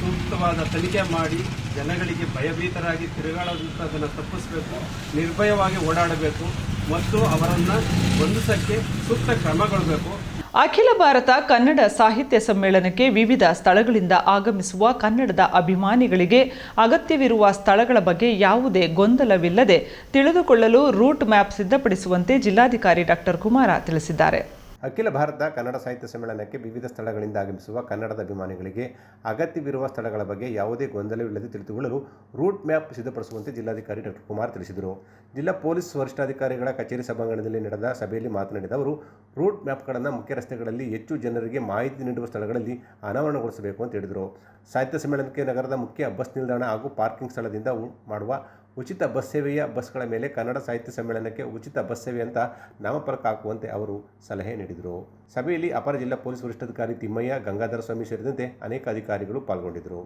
ಸೂಕ್ತವಾದ ತನಿಖೆ ಮಾಡಿ ಜನಗಳಿಗೆ ಭಯಭೀತರಾಗಿ ತಿರುಗಾಡುವಂಥದ್ದನ್ನು ತಪ್ಪಿಸಬೇಕು, ನಿರ್ಭಯವಾಗಿ ಓಡಾಡಬೇಕು ಮತ್ತು ಅವರನ್ನು ಬಂಧಿಸಕ್ಕೆ ಸೂಕ್ತ ಕ್ರಮಗೊಳ್ಳಬೇಕು ಅಖಿಲ ಭಾರತ ಕನ್ನಡ ಸಾಹಿತ್ಯ ಸಮ್ಮೇಳನಕ್ಕೆ ವಿವಿಧ ಸ್ಥಳಗಳಿಂದ ಆಗಮಿಸುವ ಕನ್ನಡದ ಅಭಿಮಾನಿಗಳಿಗೆ ಅಗತ್ಯವಿರುವ ಸ್ಥಳಗಳ ಬಗ್ಗೆ ಯಾವುದೇ ಗೊಂದಲವಿಲ್ಲದೆ ತಿಳಿದುಕೊಳ್ಳಲು ರೂಟ್ ಮ್ಯಾಪ್ ಸಿದ್ಧಪಡಿಸುವಂತೆ ಜಿಲ್ಲಾಧಿಕಾರಿ ಡಾಕ್ಟರ್ ಕುಮಾರ ತಿಳಿಸಿದ್ದಾರೆ. ಅಖಿಲ ಭಾರತ ಕನ್ನಡ ಸಾಹಿತ್ಯ ಸಮ್ಮೇಳನಕ್ಕೆ ವಿವಿಧ ಸ್ಥಳಗಳಿಂದ ಆಗಮಿಸುವ ಕನ್ನಡದ ಅಭಿಮಾನಿಗಳಿಗೆ ಅಗತ್ಯವಿರುವ ಸ್ಥಳಗಳ ಬಗ್ಗೆ ಯಾವುದೇ ಗೊಂದಲವಿಲ್ಲದೆ ತಿಳಿದುಕೊಳ್ಳಲು ರೂಟ್ ಮ್ಯಾಪ್ ಸಿದ್ಧಪಡಿಸುವಂತೆ ಜಿಲ್ಲಾಧಿಕಾರಿ ಡಾಕ್ಟರ್ ಕುಮಾರ್ ತಿಳಿಸಿದರು. ಜಿಲ್ಲಾ ಪೊಲೀಸ್ ವರಿಷ್ಠಾಧಿಕಾರಿಗಳ ಕಚೇರಿ ಸಭಾಂಗಣದಲ್ಲಿ ನಡೆದ ಸಭೆಯಲ್ಲಿ ಮಾತನಾಡಿದ ಅವರು, ರೂಟ್ ಮ್ಯಾಪ್ಗಳನ್ನು ಮುಖ್ಯ ರಸ್ತೆಗಳಲ್ಲಿ ಹೆಚ್ಚು ಜನರಿಗೆ ಮಾಹಿತಿ ನೀಡುವ ಸ್ಥಳಗಳಲ್ಲಿ ಅನಾವರಣಗೊಳಿಸಬೇಕು ಅಂತ ಹೇಳಿದರು. ಸಾಹಿತ್ಯ ಸಮ್ಮೇಳನಕ್ಕೆ ನಗರದ ಮುಖ್ಯ ಬಸ್ ನಿಲ್ದಾಣ ಹಾಗೂ ಪಾರ್ಕಿಂಗ್ ಸ್ಥಳದಿಂದ ಮಾಡುವ ಉಚಿತ ಬಸ್ ಸೇವೆಯ ಬಸ್ಗಳ ಮೇಲೆ ಕನ್ನಡ ಸಾಹಿತ್ಯ ಸಮ್ಮೇಳನಕ್ಕೆ ಉಚಿತ ಬಸ್ ಸೇವೆ ಅಂತ ನಾಮಫಲಕ ಹಾಕುವಂತೆ ಅವರು ಸಲಹೆ ನೀಡಿದರು. ಸಭೆಯಲ್ಲಿ ಅಪರ ಜಿಲ್ಲಾ ಪೊಲೀಸ್ ವರಿಷ್ಠಾಧಿಕಾರಿ ತಿಮ್ಮಯ್ಯ, ಗಂಗಾಧರ ಸ್ವಾಮಿ ಸೇರಿದಂತೆ ಅನೇಕ ಅಧಿಕಾರಿಗಳು ಪಾಲ್ಗೊಂಡಿದ್ದರು.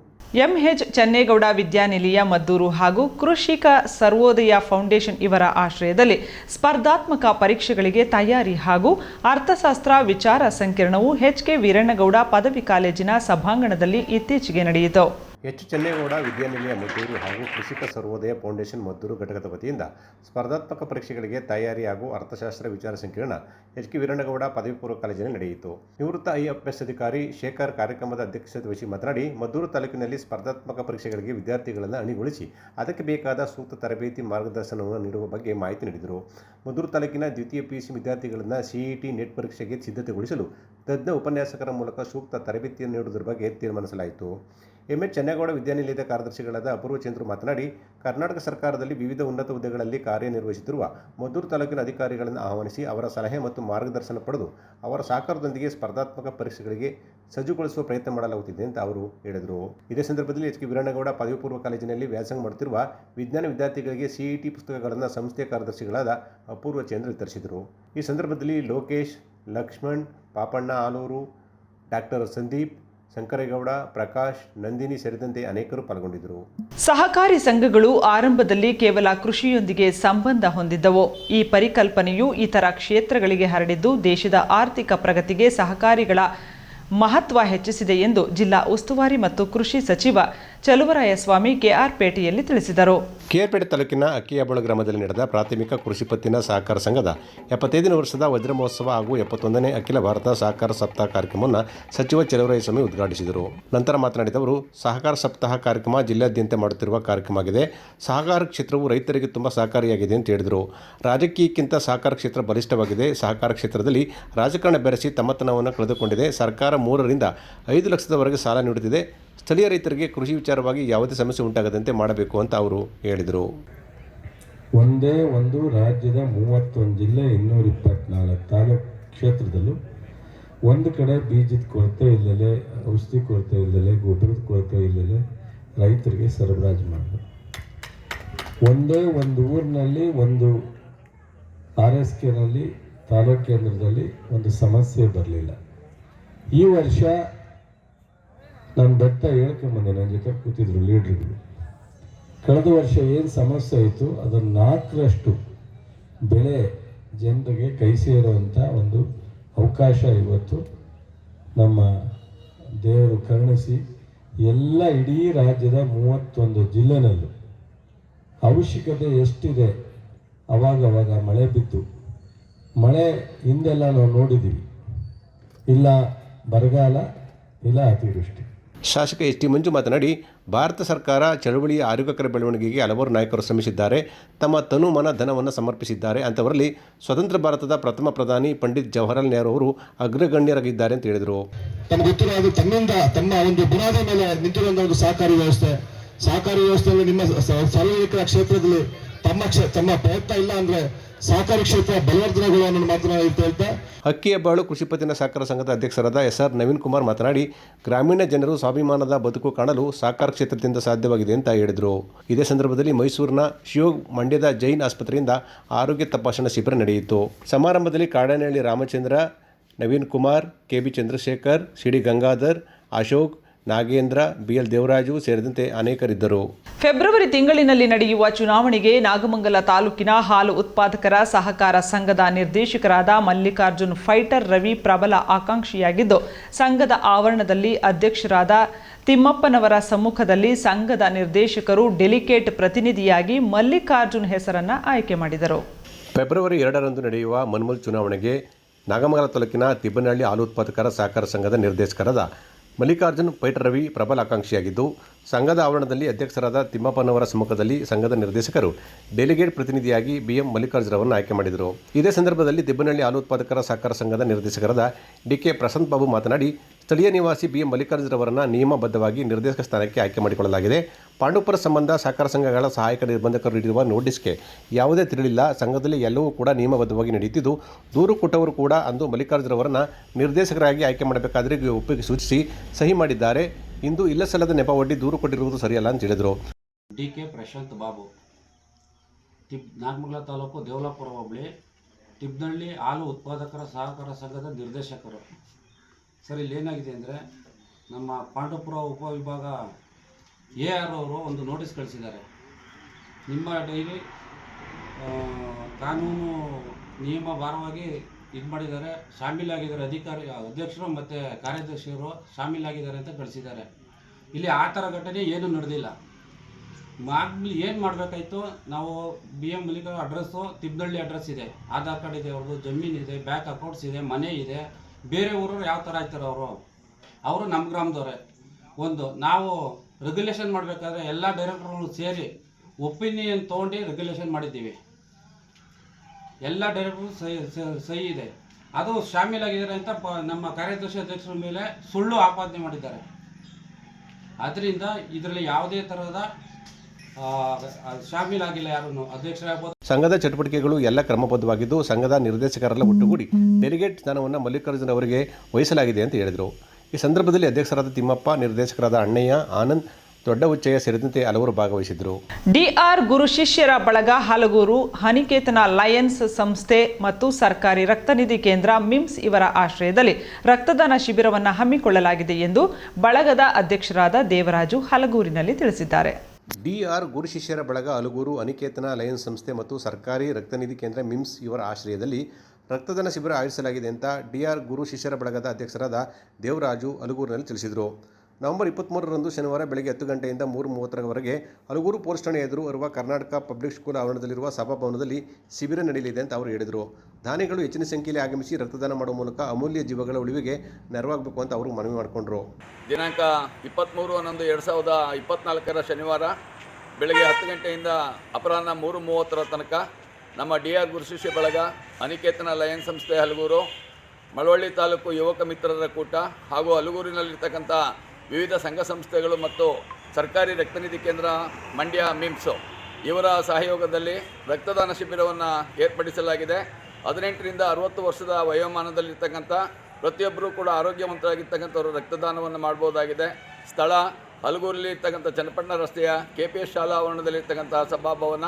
ಎಂಎಚ್ ಚೆನ್ನೇಗೌಡ ವಿದ್ಯಾನಿಲಯ, ಮದ್ದೂರು ಹಾಗೂ ಕೃಷಿಕ ಸರ್ವೋದಯ ಫೌಂಡೇಶನ್ ಇವರ ಆಶ್ರಯದಲ್ಲಿ ಸ್ಪರ್ಧಾತ್ಮಕ ಪರೀಕ್ಷೆಗಳಿಗೆ ತಯಾರಿ ಹಾಗೂ ಅರ್ಥಶಾಸ್ತ್ರ ವಿಚಾರ ಸಂಕಿರಣವು ಎಚ್ಕೆ ವೀರಣ್ಣಗೌಡ ಪದವಿ ಕಾಲೇಜಿನ ಸಭಾಂಗಣದಲ್ಲಿ ಇತ್ತೀಚೆಗೆ ನಡೆಯಿತು. ಎಚ್ ಚೆನ್ನೇಗೌಡ ವಿದ್ಯಾನಿಲಯ ಮದ್ದೂರು ಹಾಗೂ ಕೃಷಿಕ ಸರ್ವೋದಯ ಫೌಂಡೇಶನ್ ಮದ್ದೂರು ಘಟಕದ ವತಿಯಿಂದ ಸ್ಪರ್ಧಾತ್ಮಕ ಪರೀಕ್ಷೆಗಳಿಗೆ ತಯಾರಿ ಹಾಗೂ ಅರ್ಥಶಾಸ್ತ್ರ ವಿಚಾರ ಸಂಕಿರಣ ಎಚ್ ಕೆ ವೀರಣ್ಣಗೌಡ ಪದವಿ ಪೂರ್ವ ಕಾಲೇಜಿನಲ್ಲಿ ನಡೆಯಿತು. ನಿವೃತ್ತ ಐಎಫ್ಎಸ್ ಅಧಿಕಾರಿ ಶೇಖರ್ ಕಾರ್ಯಕ್ರಮದ ಅಧ್ಯಕ್ಷತೆ ವಹಿಸಿ ಮಾತನಾಡಿ, ಮದ್ದೂರು ತಾಲೂಕಿನಲ್ಲಿ ಸ್ಪರ್ಧಾತ್ಮಕ ಪರೀಕ್ಷೆಗಳಿಗೆ ವಿದ್ಯಾರ್ಥಿಗಳನ್ನು ಅಣಿಗೊಳಿಸಿ ಅದಕ್ಕೆ ಬೇಕಾದ ಸೂಕ್ತ ತರಬೇತಿ ಮಾರ್ಗದರ್ಶನವನ್ನು ನೀಡುವ ಬಗ್ಗೆ ಮಾಹಿತಿ ನೀಡಿದರು. ಮದ್ದೂರು ತಾಲೂಕಿನ ದ್ವಿತೀಯ ಪಿಯುಸಿ ವಿದ್ಯಾರ್ಥಿಗಳನ್ನು ಸಿಇಟಿ ನೆಟ್ ಪರೀಕ್ಷೆಗೆ ಸಿದ್ಧತೆಗೊಳಿಸಲು ತಜ್ಞ ಉಪನ್ಯಾಸಕರ ಮೂಲಕ ಸೂಕ್ತ ತರಬೇತಿಯನ್ನು ನೀಡುವುದರ ಬಗ್ಗೆ ತೀರ್ಮಾನಿಸಲಾಯಿತು. ಎಂಎಚ್ ಚೆನ್ನೇಗೌಡ ವಿದ್ಯಾನಿಲಯದ ಕಾರ್ಯದರ್ಶಿಗಳಾದ ಅಪೂರ್ವ ಚಂದ್ರು ಮಾತನಾಡಿ, ಕರ್ನಾಟಕ ಸರ್ಕಾರದಲ್ಲಿ ವಿವಿಧ ಉನ್ನತ ಹುದ್ದೆಗಳಲ್ಲಿ ಕಾರ್ಯನಿರ್ವಹಿಸುತ್ತಿರುವ ಮದ್ದೂರು ತಾಲೂಕಿನ ಅಧಿಕಾರಿಗಳನ್ನು ಆಹ್ವಾನಿಸಿ ಅವರ ಸಲಹೆ ಮತ್ತು ಮಾರ್ಗದರ್ಶನ ಪಡೆದು ಅವರ ಸಹಕಾರದೊಂದಿಗೆ ಸ್ಪರ್ಧಾತ್ಮಕ ಪರೀಕ್ಷೆಗಳಿಗೆ ಸಜ್ಜುಗೊಳಿಸುವ ಪ್ರಯತ್ನ ಮಾಡಲಾಗುತ್ತಿದೆ ಅಂತ ಅವರು ಹೇಳಿದರು. ಇದೇ ಸಂದರ್ಭದಲ್ಲಿ ಎಚ್ ಕೆ ವೀರಣ್ಣಗೌಡ ಪದವಿ ಪೂರ್ವ ಕಾಲೇಜಿನಲ್ಲಿ ವ್ಯಾಸಂಗ ಮಾಡುತ್ತಿರುವ ವಿಜ್ಞಾನ ವಿದ್ಯಾರ್ಥಿಗಳಿಗೆ ಸಿಇಟಿ ಪುಸ್ತಕಗಳನ್ನು ಸಂಸ್ಥೆಯ ಕಾರ್ಯದರ್ಶಿಗಳಾದ ಅಪೂರ್ವ ಚಂದ್ರ ವಿತರಿಸಿದರು. ಈ ಸಂದರ್ಭದಲ್ಲಿ ಲೋಕೇಶ್, ಲಕ್ಷ್ಮಣ್, ಪಾಪಣ್ಣ ಆಲೂರು, ಡಾಕ್ಟರ್ ಸಂದೀಪ್ ಶಂಕರೇಗೌಡ, ಪ್ರಕಾಶ್, ನಂದಿನಿ ಸೇರಿದಂತೆ ಅನೇಕರು ಪಾಲ್ಗೊಂಡಿದ್ದರು. ಸಹಕಾರಿ ಸಂಘಗಳು ಆರಂಭದಲ್ಲಿ ಕೇವಲ ಕೃಷಿಯೊಂದಿಗೆ ಸಂಬಂಧ ಹೊಂದಿದ್ದವು. ಈ ಪರಿಕಲ್ಪನೆಯು ಇತರ ಕ್ಷೇತ್ರಗಳಿಗೆ ಹರಡಿದ್ದು ದೇಶದ ಆರ್ಥಿಕ ಪ್ರಗತಿಗೆ ಸಹಕಾರಿಗಳ ಮಹತ್ವ ಹೆಚ್ಚಿಸಿದೆ ಎಂದು ಜಿಲ್ಲಾ ಉಸ್ತುವಾರಿ ಮತ್ತು ಕೃಷಿ ಸಚಿವ ಚಲುವರಾಯಸ್ವಾಮಿ ಕೆಆರ್ಪೇಟೆಯಲ್ಲಿ ತಿಳಿಸಿದರು. ಕೆಆರ್ಪೇಟೆ ತಾಲೂಕಿನ ಅಕ್ಕಿಯಾಬಾಳು ಗ್ರಾಮದಲ್ಲಿ ನಡೆದ ಪ್ರಾಥಮಿಕ ಕೃಷಿ ಪತ್ತಿನ ಸಹಕಾರ ಸಂಘದ ಎಪ್ಪತ್ತೈದನೇ ವರ್ಷದ ವಜ್ರ ಮಹೋತ್ಸವ ಹಾಗೂ ಎಪ್ಪತ್ತೊಂದನೇ ಅಖಿಲ ಭಾರತ ಸಹಕಾರ ಸಪ್ತಾಹ ಕಾರ್ಯಕ್ರಮವನ್ನು ಸಚಿವ ಚಲುವರಾಯಸ್ವಾಮಿ ಉದ್ಘಾಟಿಸಿದರು. ನಂತರ ಮಾತನಾಡಿದ ಅವರು, ಸಹಕಾರ ಸಪ್ತಾಹ ಕಾರ್ಯಕ್ರಮ ಜಿಲ್ಲಾದ್ಯಂತ ಮಾಡುತ್ತಿರುವ ಕಾರ್ಯಕ್ರಮ ಆಗಿದೆ ಸಹಕಾರ ಕ್ಷೇತ್ರವು ರೈತರಿಗೆ ತುಂಬ ಸಹಕಾರಿಯಾಗಿದೆ ಅಂತ ಹೇಳಿದರು. ರಾಜಕೀಯಕ್ಕಿಂತ ಸಹಕಾರ ಕ್ಷೇತ್ರ ಬಲಿಷ್ಠವಾಗಿದೆ. ಸಹಕಾರ ಕ್ಷೇತ್ರದಲ್ಲಿ ರಾಜಕಾರಣ ಬೆರೆಸಿ ತಮ್ಮತನವನ್ನು ಕಳೆದುಕೊಂಡಿದೆ. ಸರ್ಕಾರ ಮೂರರಿಂದ ಐದು ಲಕ್ಷದವರೆಗೆ ಸಾಲ ನೀಡುತ್ತಿದೆ. ಸ್ಥಳೀಯ ರೈತರಿಗೆ ಕೃಷಿ ವಿಚಾರವಾಗಿ ಯಾವುದೇ ಸಮಸ್ಯೆ ಉಂಟಾಗದಂತೆ ಮಾಡಬೇಕು ಅಂತ ಅವರು ಹೇಳಿದರು. ಒಂದೇ ಒಂದು ರಾಜ್ಯದ ಮೂವತ್ತೊಂದು ಜಿಲ್ಲೆ ಇನ್ನೂರ ಇಪ್ಪತ್ನಾಲ್ಕು ತಾಲೂಕು ಕ್ಷೇತ್ರದಲ್ಲೂ ಒಂದು ಕಡೆ ಬೀಜದ ಕೊರತೆ ಇಲ್ಲದೆ, ಔಷಧಿ ಕೊರತೆ ಇಲ್ಲದೆ, ಗೊಬ್ಬರದ ಕೊರತೆ ಇಲ್ಲದೆ ರೈತರಿಗೆ ಸರಬರಾಜು ಮಾಡಿದೆ ಒಂದೇ ಒಂದು ಊರಿನಲ್ಲಿ, ಒಂದು ಆರ್ ಎಸ್ ಕೆನಲ್ಲಿ ತಾಲೂಕು ಕೇಂದ್ರದಲ್ಲಿ ಒಂದು ಸಮಸ್ಯೆ ಬರಲಿಲ್ಲ. ಈ ವರ್ಷ ನಾನು ಬೆಟ್ಟ ಹೇಳ್ಕೊಂಬಂದೆ ನನ್ನ ಜೊತೆ ಕೂತಿದ್ರು ಲೀಡ್ರುಗಳು ಕಳೆದ ವರ್ಷ ಏನು ಸಮಸ್ಯೆ ಆಯಿತು ಅದರ ನಾಲ್ಕರಷ್ಟು ಬೆಳೆ ಜನರಿಗೆ ಕೈ ಸೇರುವಂಥ ಒಂದು ಅವಕಾಶ ಇವತ್ತು ನಮ್ಮ ದೇವರು ಕರುಣಿಸಿ ಎಲ್ಲ ಇಡೀ ರಾಜ್ಯದ ಮೂವತ್ತೊಂದು ಜಿಲ್ಲೆನಲ್ಲೂ. ಅವಶ್ಯಕತೆ ಎಷ್ಟಿದೆ ಅವಾಗವಾಗ ಮಳೆ ಬಿದ್ದು. ಮಳೆ ಹಿಂದೆಲ್ಲ ನಾವು ನೋಡಿದ್ದೀವಿ. ಇಲ್ಲ ಬರಗಾಲ, ಇಲ್ಲ ಅತಿವೃಷ್ಟಿ. ಶಾಸಕ ಎಸ್ ಟಿ ಮಂಜು ಮಾತನಾಡಿ, ಭಾರತ ಸರ್ಕಾರ ಚಳವಳಿಯ ಆರೋಗ್ಯಕರ ಬೆಳವಣಿಗೆಗೆ ಹಲವಾರು ನಾಯಕರು ಶ್ರಮಿಸಿದ್ದಾರೆ. ತಮ್ಮ ತನು ಮನ ಧನವನ್ನು ಸಮರ್ಪಿಸಿದ್ದಾರೆ ಅಂಥವರಲ್ಲಿ ಸ್ವತಂತ್ರ ಭಾರತದ ಪ್ರಥಮ ಪ್ರಧಾನಿ ಪಂಡಿತ್ ಜವಾಹರಲಾಲ್ ನೆಹರು ಅವರು ಅಗ್ರಗಣ್ಯರಾಗಿದ್ದಾರೆ ಅಂತ ಹೇಳಿದರು. ತಮ್ಮಿಂದ ತಮ್ಮ ಒಂದು ಬುನಾದ ಮೇಲೆ ನಿಂತಿರುವಂತಹ ಒಂದು ಸಹಕಾರಿ ವ್ಯವಸ್ಥೆ ಸಹಕಾರಿ ವ್ಯವಸ್ಥೆಯಲ್ಲಿ ನಿಮ್ಮ ಸಾರ್ವಜನಿಕರ ಕ್ಷೇತ್ರದಲ್ಲಿ ತಮ್ಮ ತಮ್ಮ ಪ್ರಯತ್ನ ಇಲ್ಲ ಅಂದ್ರೆ ಸಹಕಾರಿ ಕ್ಷೇತ್ರ ಬಲವರ್ಧನೆಗಳು ಅನ್ನೋ ಮಾತನ್ನ ಹೇಳ್ತಾ ಬಾಳು ಕೃಷಿ ಪತ್ತಿನ ಸಹಕಾರ ಸಂಘದ ಅಧ್ಯಕ್ಷರಾದ ಎಸ್ ಆರ್ ನವೀನ್ ಕುಮಾರ್ ಮಾತನಾಡಿ, ಗ್ರಾಮೀಣ ಜನರು ಸ್ವಾಭಿಮಾನದ ಬದುಕು ಕಾಣಲು ಸಹಕಾರ ಕ್ಷೇತ್ರದಿಂದ ಸಾಧ್ಯವಾಗಿದೆ ಅಂತ ಹೇಳಿದರು. ಇದೇ ಸಂದರ್ಭದಲ್ಲಿ ಮೈಸೂರಿನ ಶಿವೋಗ್ ಮಂಡ್ಯದ ಜೈನ್ ಆಸ್ಪತ್ರೆಯಿಂದ ಆರೋಗ್ಯ ತಪಾಸಣಾ ಶಿಬಿರ ನಡೆಯಿತು. ಸಮಾರಂಭದಲ್ಲಿ Kadanahalli Ramachandra, Naveen Kumar, K B Chandrashekar, C D Gangadhar, Ashok Nagendra BL Devaraju ಸೇರಿದಂತೆ ಅನೇಕರಿದ್ದರು. ಫೆಬ್ರವರಿ ತಿಂಗಳಿನಲ್ಲಿ ನಡೆಯುವ ಚುನಾವಣೆಗೆ ನಾಗಮಂಗಲ ತಾಲೂಕಿನ ಹಾಲು ಉತ್ಪಾದಕರ ಸಹಕಾರ ಸಂಘದ ನಿರ್ದೇಶಕರಾದ ಮಲ್ಲಿಕಾರ್ಜುನ್ ಫೈಟರ್ ರವಿ ಪ್ರಬಲ ಆಕಾಂಕ್ಷಿಯಾಗಿದ್ದು ಸಂಘದ ಆವರಣದಲ್ಲಿ ಅಧ್ಯಕ್ಷರಾದ ತಿಮ್ಮಪ್ಪನವರ ಸಮ್ಮುಖದಲ್ಲಿ ಸಂಘದ ನಿರ್ದೇಶಕರು ಡೆಲಿಕೇಟ್ ಪ್ರತಿನಿಧಿಯಾಗಿ ಮಲ್ಲಿಕಾರ್ಜುನ್ ಹೆಸರನ್ನು ಆಯ್ಕೆ ಮಾಡಿದರು. ಫೆಬ್ರವರಿ ಎರಡರಂದು ನಡೆಯುವ ಮನ್ಮೂಲ್ ಚುನಾವಣೆಗೆ ನಾಗಮಂಗಲ ತಾಲೂಕಿನ ತಿಬ್ಬನಹಳ್ಳಿ ಹಾಲು ಉತ್ಪಾದಕರ ಸಹಕಾರ ಸಂಘದ ನಿರ್ದೇಶಕರಾದ ಮಲ್ಲಿಕಾರ್ಜುನ್ ಪೈಟರವಿ ಪ್ರಬಲ ಆಕಾಂಕ್ಷಿಯಾಗಿದ್ದು ಸಂಘದ ಆವರಣದಲ್ಲಿ ಅಧ್ಯಕ್ಷರಾದ ತಿಮ್ಮಪ್ಪನವರ ಸಮ್ಮುಖದಲ್ಲಿ ಸಂಘದ ನಿರ್ದೇಶಕರು ಡೆಲಿಗೇಟ್ ಪ್ರತಿನಿಧಿಯಾಗಿ ಬಿಎಂ ಮಲ್ಲಿಕಾರ್ಜುನವರನ್ನು ಆಯ್ಕೆ ಮಾಡಿದರು. ಇದೇ ಸಂದರ್ಭದಲ್ಲಿ ದಿಬ್ಬನಹಳ್ಳಿ ಹಾಲು ಉತ್ಪಾದಕರ ಸಹಕಾರ ಸಂಘದ ನಿರ್ದೇಶಕರಾದ ಡಿಕೆ ಪ್ರಶಾಂತ್ ಬಾಬು ಮಾತನಾಡಿ, ಸ್ಥಳೀಯ ನಿವಾಸಿ ಬಿಎಂ ಮಲ್ಲಿಕಾರ್ಜುನವರನ್ನು ನಿಯಮಬದ್ಧವಾಗಿ ನಿರ್ದೇಶಕ ಸ್ಥಾನಕ್ಕೆ ಆಯ್ಕೆ ಮಾಡಿಕೊಳ್ಳಲಾಗಿದೆ. ಪಾಂಡುಪುರ ಸಂಬಂಧ ಸಹಕಾರ ಸಂಘಗಳ ಸಹಾಯಕ ನಿರ್ಬಂಧಕರು ನೀಡಿರುವ ನೋಟಿಸ್ಗೆ ಯಾವುದೇ ತಿರುಳಿಲ್ಲ. ಸಂಘದಲ್ಲಿ ಎಲ್ಲವೂ ಕೂಡ ನಿಯಮಬದ್ಧವಾಗಿ ನಡೆಯುತ್ತಿದ್ದು ದೂರು ಕೊಟ್ಟವರು ಕೂಡ ಅಂದು ಮಲ್ಲಿಕಾರ್ಜುನವರನ್ನು ನಿರ್ದೇಶಕರಾಗಿ ಆಯ್ಕೆ ಮಾಡಬೇಕಾದರೆ ಒಪ್ಪಿಗೆ ಸೂಚಿಸಿ, ಸಹಿ ಮಾಡಿದ್ದಾರೆ. ಇಂದು ಇಲ್ಲ ಸಲ್ಲದ ನೆಪ ಒಡ್ಡಿ ದೂರು ಕೊಟ್ಟಿರುವುದು ಸರಿಯಲ್ಲ ಅಂತ ಹೇಳಿದರು. ಡಿ ಕೆ ಪ್ರಶಾಂತ್ ಬಾಬು, ತಿಬ್ ನಾಗಮಂಗಲ ತಾಲೂಕು ದೇವಲಾಪುರ ಹೋಬಳಿ ತಿಬ್ನಹಳ್ಳಿ ಹಾಲು ಉತ್ಪಾದಕರ ಸಹಕಾರ ಸಂಘದ ನಿರ್ದೇಶಕರು. ಸರ್, ಇಲ್ಲಿ ಏನಾಗಿದೆ ಅಂದರೆ ನಮ್ಮ ಪಾಂಡವಪುರ ಉಪವಿಭಾಗ ಎ ಆರ್ ಅವರು ಒಂದು ನೋಟಿಸ್ ಕಳಿಸಿದ್ದಾರೆ. ನಿಮ್ಮ ಡೈರಿ ಕಾನೂನು ನಿಯಮ ಭಾರವಾಗಿ ಇದು ಮಾಡಿದ್ದಾರೆ, ಶಾಮೀಲಾಗಿದ್ದಾರೆ ಅಧಿಕಾರಿ ಅಧ್ಯಕ್ಷರು ಮತ್ತು ಕಾರ್ಯಾಧ್ಯಕ್ಷರು ಶಾಮೀಲಾಗಿದ್ದಾರೆ ಅಂತ ಕಳಿಸಿದ್ದಾರೆ. ಇಲ್ಲಿ ಆ ಥರ ಘಟನೆ ಏನೂ ನಡೆದಿಲ್ಲ. ಮಾಗ್ಲಿ ಏನು ಮಾಡಬೇಕಾಯ್ತು, ನಾವು B M Mallika address Tibbanahalli address ಇದೆ. ಆಧಾರ್ ಕಾರ್ಡ್ ಇದೆ, ಅವ್ರದ್ದು ಜಮೀನು ಇದೆ, ಬ್ಯಾಂಕ್ ಅಕೌಂಟ್ಸ್ ಇದೆ, ಮನೆ ಇದೆ. ಬೇರೆ ಊರವ್ರು ಯಾವ ಥರ ಆಯ್ತಾರೆ ಅವರು? ಅವರು ನಮ್ಮ ಗ್ರಾಮದವರೇ. ಒಂದು, ನಾವು ರೆಗ್ಯುಲೇಷನ್ ಮಾಡಬೇಕಾದ್ರೆ ಎಲ್ಲ ಡೈರೆಕ್ಟರ್ಗಳು ಸೇರಿ ಒಪಿನಿಯನ್ ತೊಗೊಂಡು ರೆಗ್ಯುಲೇಷನ್ ಮಾಡಿದ್ದೀವಿ. ಎಲ್ಲ ಡೈರೆಕ್ಟರ್ ಸಹಿ ಸಹಿ ಇದೆ. ಅದು ಶಾಮೀಲಾಗಿದ್ದಾರೆ ಅಂತ ನಮ್ಮ ಕಾರ್ಯದರ್ಶಿ ಅಧ್ಯಕ್ಷರ ಮೇಲೆ ಸುಳ್ಳು ಆಪಾದನೆ ಮಾಡಿದ್ದಾರೆ. ಆದ್ದರಿಂದ ಇದರಲ್ಲಿ ಯಾವುದೇ ತರಹದ ಶಾಮೀಲಾಗಿಲ್ಲ ಅಧ್ಯಕ್ಷರಾಗಬಹುದು ಅಧ್ಯಕ್ಷರಾಗ್ಬೋದು. ಸಂಘದ ಚಟುವಟಿಕೆಗಳು ಎಲ್ಲ ಕ್ರಮಬದ್ಧವಾಗಿದ್ದು ಸಂಘದ ನಿರ್ದೇಶಕರೆಲ್ಲ ಒಟ್ಟುಗೂಡಿ. ಡೆಲಿಗೇಟ್ ಸ್ಥಾನವನ್ನು ಮಲ್ಲಿಕಾರ್ಜುನ್ ಅವರಿಗೆ ವಹಿಸಲಾಗಿದೆ ಅಂತ ಹೇಳಿದರು. ಈ ಸಂದರ್ಭದಲ್ಲಿ ಅಧ್ಯಕ್ಷರಾದ ತಿಮ್ಮಪ್ಪ, ನಿರ್ದೇಶಕರಾದ ಅಣ್ಣಯ್ಯ, ಆನಂದ್ ದೊಡ್ಡ ಉಚ್ಚಯ್ಯ ಸೇರಿದಂತೆ ಹಲವರು ಭಾಗವಹಿಸಿದರು ಡಿಆರ್ ಗುರು ಶಿಷ್ಯರ ಬಳಗ ಹಲಗೂರು ಹನಿಕೇತನ ಲಯನ್ಸ್ ಸಂಸ್ಥೆ ಮತ್ತು ಸರ್ಕಾರಿ ರಕ್ತನಿಧಿ ಕೇಂದ್ರ ಮಿಮ್ಸ್ ಇವರ ಆಶ್ರಯದಲ್ಲಿ ರಕ್ತದಾನ ಶಿಬಿರವನ್ನು ಹಮ್ಮಿಕೊಳ್ಳಲಾಗಿದೆ ಎಂದು ಬಳಗದ ಅಧ್ಯಕ್ಷರಾದ ದೇವರಾಜು ಹಲಗೂರಿನಲ್ಲಿ ತಿಳಿಸಿದ್ದಾರೆ. ಡಿಆರ್ ಗುರು ಶಿಷ್ಯರ ಬಳಗ ಹಲಗೂರು ಅನಿಕೇತನ ಲಯನ್ಸ್ ಸಂಸ್ಥೆ ಮತ್ತು ಸರ್ಕಾರಿ ರಕ್ತನಿಧಿ ಕೇಂದ್ರ ಮಿಮ್ಸ್ ಇವರ ಆಶ್ರಯದಲ್ಲಿ ರಕ್ತದಾನ ಶಿಬಿರ ಆಯೋಜಿಸಲಾಗಿದೆ ಅಂತ ಡಿಆರ್ ಗುರು ಶಿಷ್ಯರ ಬಳಗದ ಅಧ್ಯಕ್ಷರಾದ ದೇವರಾಜು ಹಲಗೂರಿನಲ್ಲಿ ತಿಳಿಸಿದರು. ನವೆಂಬರ್ ಇಪ್ಪತ್ತ್ಮೂರರಂದು ಶನಿವಾರ ಬೆಳಗ್ಗೆ ಹತ್ತು ಗಂಟೆಯಿಂದ ಮೂರು ಮೂವತ್ತರವರೆಗೆ ಹಲಗೂರು ಪೊಲೀಸ್ ಠಾಣೆ ಎದುರು ಇರುವ ಕರ್ನಾಟಕ ಪಬ್ಲಿಕ್ ಸ್ಕೂಲ್ ಆವರಣದಲ್ಲಿರುವ ಸಭಾಭವನದಲ್ಲಿ ಶಿಬಿರ ನಡೆಯಲಿದೆ ಅಂತ ಅವರು ಹೇಳಿದರು. ದಾನಿಗಳು ಹೆಚ್ಚಿನ ಸಂಖ್ಯೆಯಲ್ಲಿ ಆಗಮಿಸಿ ರಕ್ತದಾನ ಮಾಡುವ ಮೂಲಕ ಅಮೂಲ್ಯ ಜೀವಗಳ ಉಳಿವಿಗೆ ನೆರವಾಗಬೇಕು ಅಂತ ಅವರು ಮನವಿ ಮಾಡಿಕೊಂಡರು. ದಿನಾಂಕ ಇಪ್ಪತ್ತ್ಮೂರು ಹನ್ನೊಂದು ಎರಡು ಸಾವಿರದ ಇಪ್ಪತ್ನಾಲ್ಕರ ಶನಿವಾರ ಬೆಳಗ್ಗೆ ಹತ್ತು ಗಂಟೆಯಿಂದ ಅಪರಾಹ್ನ ಮೂರು ಮೂವತ್ತರ ತನಕ ನಮ್ಮ ಡಿ ಆರ್ ಗುರುಶಿಷ್ಯ ಬಳಗ, ಅನಿಕೇತನ ಲಯನ್ ಸಂಸ್ಥೆ ಹಲಗೂರು, ಮಳವಳ್ಳಿ ತಾಲೂಕು ಯುವಕ ಮಿತ್ರರ ಕೂಟ ಹಾಗೂ ಹಲಗೂರಿನಲ್ಲಿರ್ತಕ್ಕಂಥ ವಿವಿಧ ಸಂಘ ಸಂಸ್ಥೆಗಳು ಮತ್ತು ಸರ್ಕಾರಿ ರಕ್ತನಿಧಿ ಕೇಂದ್ರ ಮಂಡ್ಯ ಮಿಮ್ಸ್ ಇವರ ಸಹಯೋಗದಲ್ಲಿ ರಕ್ತದಾನ ಶಿಬಿರವನ್ನು ಏರ್ಪಡಿಸಲಾಗಿದೆ. ಹದಿನೆಂಟರಿಂದ ಅರುವತ್ತು ವರ್ಷದ ವಯೋಮಾನದಲ್ಲಿರ್ತಕ್ಕಂಥ ಪ್ರತಿಯೊಬ್ಬರೂ ಕೂಡ ಆರೋಗ್ಯವಂತರಾಗಿರ್ತಕ್ಕಂಥವರು ರಕ್ತದಾನವನ್ನು ಮಾಡ್ಬೋದಾಗಿದೆ. ಸ್ಥಳ ಹಲಗೂರಲ್ಲಿ ಇರ್ತಕ್ಕಂಥ ಚನ್ನಪಟ್ಟಣ ರಸ್ತೆಯ ಕೆ ಪಿ ಎಸ್ ಶಾಲಾ ಆವರಣದಲ್ಲಿರ್ತಕ್ಕಂಥ ಸಭಾಭವನ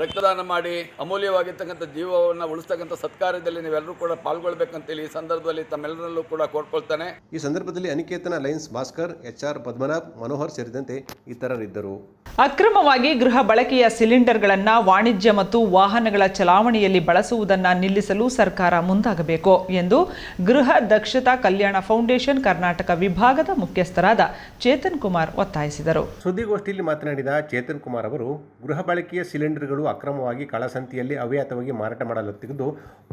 ರಕ್ತದಾನ ಮಾಡಿ ಅಮೂಲ್ಯವಾಗಿರ್ತಕ್ಕಂಥ ಜೀವವನ್ನು ಉಳಿಸ್ತಕ್ಕಂಥ ಸತ್ಕಾರ್ಯದಲ್ಲಿ ನೀವೆಲ್ಲರೂ ಕೂಡ ಪಾಲ್ಗೊಳ್ಬೇಕಂತೇಳಿ ಈ ಸಂದರ್ಭದಲ್ಲಿ ತಮ್ಮೆಲ್ಲರಲ್ಲೂ ಕೂಡ ಕೋರ್ಕೊಳ್ತಾನೆ. ಈ ಸಂದರ್ಭದಲ್ಲಿ Aniketana lions Bhaskar H R Padmanabh Manohar ಸೇರಿದಂತೆ ಇತರರಿದ್ದರು. ಅಕ್ರಮವಾಗಿ ಗೃಹ ಬಳಕೆಯ ಸಿಲಿಂಡರ್ಗಳನ್ನು ವಾಣಿಜ್ಯ ಮತ್ತು ವಾಹನಗಳ ಚಲಾವಣೆಯಲ್ಲಿ ಬಳಸುವುದನ್ನು ನಿಲ್ಲಿಸಲು ಸರ್ಕಾರ ಮುಂದಾಗಬೇಕು ಎಂದು ಗೃಹ ದಕ್ಷತಾ ಕಲ್ಯಾಣ ಫೌಂಡೇಶನ್ ಕರ್ನಾಟಕ ವಿಭಾಗದ ಮುಖ್ಯಸ್ಥರಾದ ಚೇತನ್ ಕುಮಾರ್ ಒತ್ತಾಯಿಸಿದರು. ಸುದ್ದಿಗೋಷ್ಠಿಯಲ್ಲಿ ಮಾತನಾಡಿದ ಚೇತನ್ ಕುಮಾರ್ ಅವರು ಗೃಹ ಬಳಕೆಯ ಸಿಲಿಂಡರ್ಗಳು ಅಕ್ರಮವಾಗಿ ಕಳಸಂತಿಯಲ್ಲಿ ಅವ್ಯಾತವಾಗಿ ಮಾರಾಟ ಮಾಡಲಾಗುತ್ತಿದ್ದು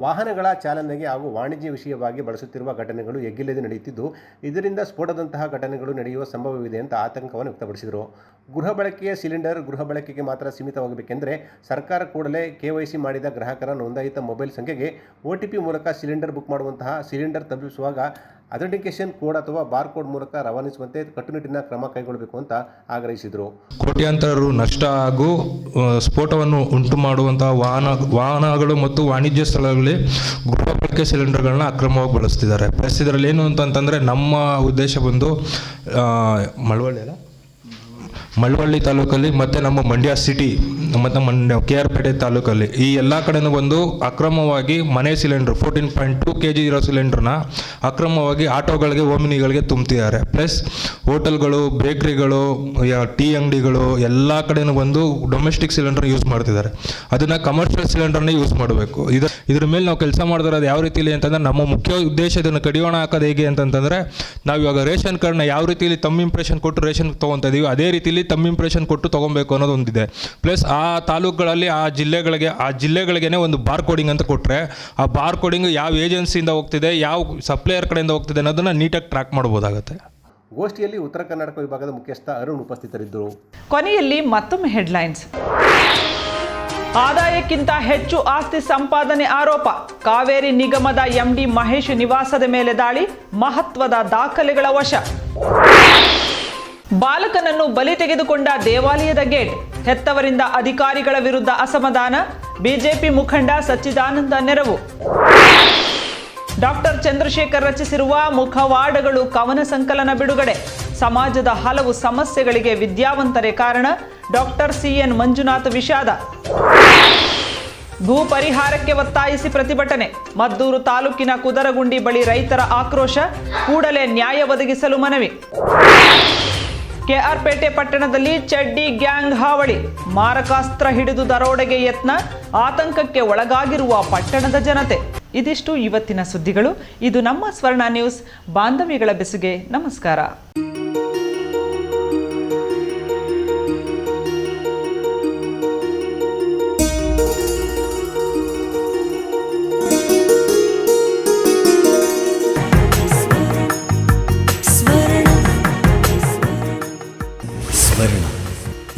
ವಾಹನಗಳ ಚಾಲನೆಗೆ ಹಾಗೂ ವಾಣಿಜ್ಯ ವಿಷಯವಾಗಿ ಬಳಸುತ್ತಿರುವ ಘಟನೆಗಳು ಎಗ್ಗಿಲ್ಲದೆ ನಡೆಯುತ್ತಿದ್ದು, ಇದರಿಂದ ಸ್ಫೋಟದಂತಹ ಘಟನೆಗಳು ನಡೆಯುವ ಸಂಭವವಿದೆ ಅಂತ ಆತಂಕವನ್ನು ವ್ಯಕ್ತಪಡಿಸಿದರು. ಗೃಹ ಬಳಕೆಯ ಸಿಲಿಂಡರ್ ಗೃಹ ಬಳಕೆಗೆ ಮಾತ್ರ ಸೀಮಿತವಾಗಬೇಕೆಂದರೆ ಸರ್ಕಾರ ಕೂಡಲೇ ಕೆವೈಸಿ ಮಾಡಿದ ಗ್ರಾಹಕರ ನೋಂದಾಯಿತ ಮೊಬೈಲ್ ಸಂಖ್ಯೆಗೆ ಒ ಮೂಲಕ ಸಿಲಿಂಡರ್ ಬುಕ್ ಮಾಡುವಂತಹ ಸಿಲಿಂಡರ್ ತಲುಪಿಸುವಾಗ ಅಥೆಂಟಿಕೇಶನ್ ಕೋಡ್ ಅಥವಾ ಬಾರ್ ಕೋಡ್ ಮೂಲಕ ರವಾನಿಸುವಂತೆ ಕಟ್ಟುನಿಟ್ಟಿನ ಕ್ರಮ ಕೈಗೊಳ್ಳಬೇಕು ಅಂತ ಆಗ್ರಹಿಸಿದರು. ಕೋಟ್ಯಾಂತರ ರು ನಷ್ಟ ಹಾಗೂ ಸ್ಫೋಟವನ್ನು ಉಂಟು ಮಾಡುವಂತಹ ವಾಹನ, ವಾಹನಗಳು ಮತ್ತು ವಾಣಿಜ್ಯ ಸ್ಥಳಗಳಲ್ಲಿ ಗೃಹ ಬಳಕೆ ಸಿಲಿಂಡರ್ಗಳನ್ನ ಅಕ್ರಮವಾಗಿ ಬಳಸ್ತಿದ್ದಾರೆ. ಪ್ಲಸ್ ಇದರಲ್ಲಿ ಏನು ಅಂತಂತಂದರೆ ನಮ್ಮ ಉದ್ದೇಶ ಬಂದು ಮಳವಳ್ಳಿ ಅಲ್ಲ? ಮಳವಳ್ಳಿ ತಾಲೂಕಲ್ಲಿ ಮತ್ತು ನಮ್ಮ ಮಂಡ್ಯ ಸಿಟಿ ಮತ್ತು ಮಂಡ್ಯ ಕೆ ಆರ್ ಪೇಟೆ ತಾಲೂಕಲ್ಲಿ ಈ ಎಲ್ಲ ಕಡೆನೂ ಬಂದು ಅಕ್ರಮವಾಗಿ ಮನೆ cylinder fourteen point two K G ಇರೋ ಸಿಲಿಂಡ್ರನ್ನ ಅಕ್ರಮವಾಗಿ ಆಟೋಗಳಿಗೆ, ಓಮಿನಿಗಳಿಗೆ ತುಂಬ್ತಿದ್ದಾರೆ. ಪ್ಲಸ್ ಹೋಟೆಲ್ಗಳು, ಬೇಕ್ರಿಗಳು ಟೀ ಅಂಗಡಿಗಳು ಎಲ್ಲ ಕಡೆನೂ ಬಂದು ಡೊಮೆಸ್ಟಿಕ್ ಸಿಲಿಂಡರ್ ಯೂಸ್ ಮಾಡ್ತಿದ್ದಾರೆ. ಅದನ್ನು ಕಮರ್ಷಿಯಲ್ ಸಿಲಿಂಡರ್ನೇ ಯೂಸ್ ಮಾಡಬೇಕು. ಇದು, ಇದ್ರ ಮೇಲೆ ನಾವು ಕೆಲಸ ಮಾಡ್ತಿರೋದು ಯಾವ ರೀತಿಲಿ ಅಂತಂದರೆ ನಮ್ಮ ಮುಖ್ಯ ಉದ್ದೇಶ ಇದನ್ನು ಕಡಿವಾಣ ಹಾಕೋದು ಹೇಗೆ ಅಂತಂತಂದರೆ ನಾವು ಇವಾಗ ರೇಷನ್ ಕಾರ್ಡ್ನ ಯಾವ ರೀತಿಲಿ ತಮ್ಮ ಇಂಪ್ರೆಷನ್ ಕೊಟ್ಟು ರೇಷನ್ ತೊಗೊತಾ ಅದೇ ರೀತಿಲಿ ತಮ್ಮ ಇಂಪ್ರೆಷನ್ ಕೊಟ್ಟು ತೊಗೊಬೇಕು ಅನ್ನೋದು ಒಂದಿದೆ. ಪ್ಲಸ್ ಆ ತಾಲೂಕುಗಳಲ್ಲಿ ಆ ಜಿಲ್ಲೆಗಳಿಗೆ ಆ ಜಿಲ್ಲೆಗಳಿಗೇ ಒಂದು ಬಾರ್ ಕೋಡಿಂಗ್ ಅಂತ ಕೊಟ್ಟರೆ ಆ ಬಾರ್ ಕೋಡಿಂಗ್ ಯಾವ ಏಜೆನ್ಸಿಯಿಂದ ಹೋಗ್ತಿದೆ ಯಾವ ಸಪ್ಲೈಯರ್ ಕಡೆಯಿಂದ ಹೋಗ್ತಿದೆ ಅನ್ನೋದನ್ನು ನೀಟಾಗಿ ಟ್ರ್ಯಾಕ್ ಮಾಡ್ಬೋದಾಗುತ್ತೆ ಗೋಷ್ಠಿಯಲ್ಲಿ ಉತ್ತರ ಕರ್ನಾಟಕ ವಿಭಾಗದ ಮುಖ್ಯಸ್ಥ ಅರುಣ್ ಉಪಸ್ಥಿತರಿದ್ದರು. ಕೊನೆಯಲ್ಲಿ ಮತ್ತೊಮ್ಮೆ ಹೆಡ್ಲೈನ್ಸ್ ಆದಾಯಕ್ಕಿಂತ ಹೆಚ್ಚು ಆಸ್ತಿ ಸಂಪಾದನೆ ಆರೋಪ. ಕಾವೇರಿ ನಿಗಮದ ಎಂಡಿ ಮಹೇಶ್ ನಿವಾಸದ ಮೇಲೆ ದಾಳಿ ಮಹತ್ವದ ದಾಖಲೆಗಳ ವಶ. ಬಾಲಕನನ್ನು ಬಲಿ ತೆಗೆದುಕೊಂಡ ದೇವಾಲಯದ ಗೇಟ್, ಹೆತ್ತವರಿಂದ ಅಧಿಕಾರಿಗಳ ವಿರುದ್ಧ ಅಸಮಾಧಾನ, ಬಿಜೆಪಿ ಮುಖಂಡ ಸಚ್ಚಿದಾನಂದ ನೆರವು. ಡಾಕ್ಟರ್ ಚಂದ್ರಶೇಖರ್ ರಚಿಸಿರುವ ಮುಖವಾಡಗಳು ಕವನ ಸಂಕಲನ ಬಿಡುಗಡೆ. ಸಮಾಜದ ಹಲವು ಸಮಸ್ಯೆಗಳಿಗೆ ವಿದ್ಯಾವಂತರೇ ಕಾರಣ ಡಾಕ್ಟರ್ ಸಿಎನ್ ಮಂಜುನಾಥ್ ವಿಷಾದ. ಭೂ ಪರಿಹಾರಕ್ಕೆ ಒತ್ತಾಯಿಸಿ ಪ್ರತಿಭಟನೆ. ಮದ್ದೂರು ತಾಲೂಕಿನ ಕುದರಗುಂಡಿ ಬಳಿ ರೈತರ ಆಕ್ರೋಶ, ಕೂಡಲೇ ನ್ಯಾಯ ಒದಗಿಸಲು ಮನವಿ. ಕೆಆರ್ಪೇಟೆ ಪಟ್ಟಣದಲ್ಲಿ ಚಡ್ಡಿ ಗ್ಯಾಂಗ್ ಹಾವಳಿ. ಮಾರಕಾಸ್ತ್ರ ಹಿಡಿದು ದರೋಡೆಗೆ ಯತ್ನ, ಆತಂಕಕ್ಕೆ ಒಳಗಾಗಿರುವ ಪಟ್ಟಣದ ಜನತೆ. ಇದಿಷ್ಟು ಇವತ್ತಿನ ಸುದ್ದಿಗಳು. ಇದು ನಮ್ಮ ಸ್ವರ್ಣ ನ್ಯೂಸ್. ಬಾಂಧವ್ಯಗಳ ಬೆಸುಗೆ, ನಮಸ್ಕಾರ.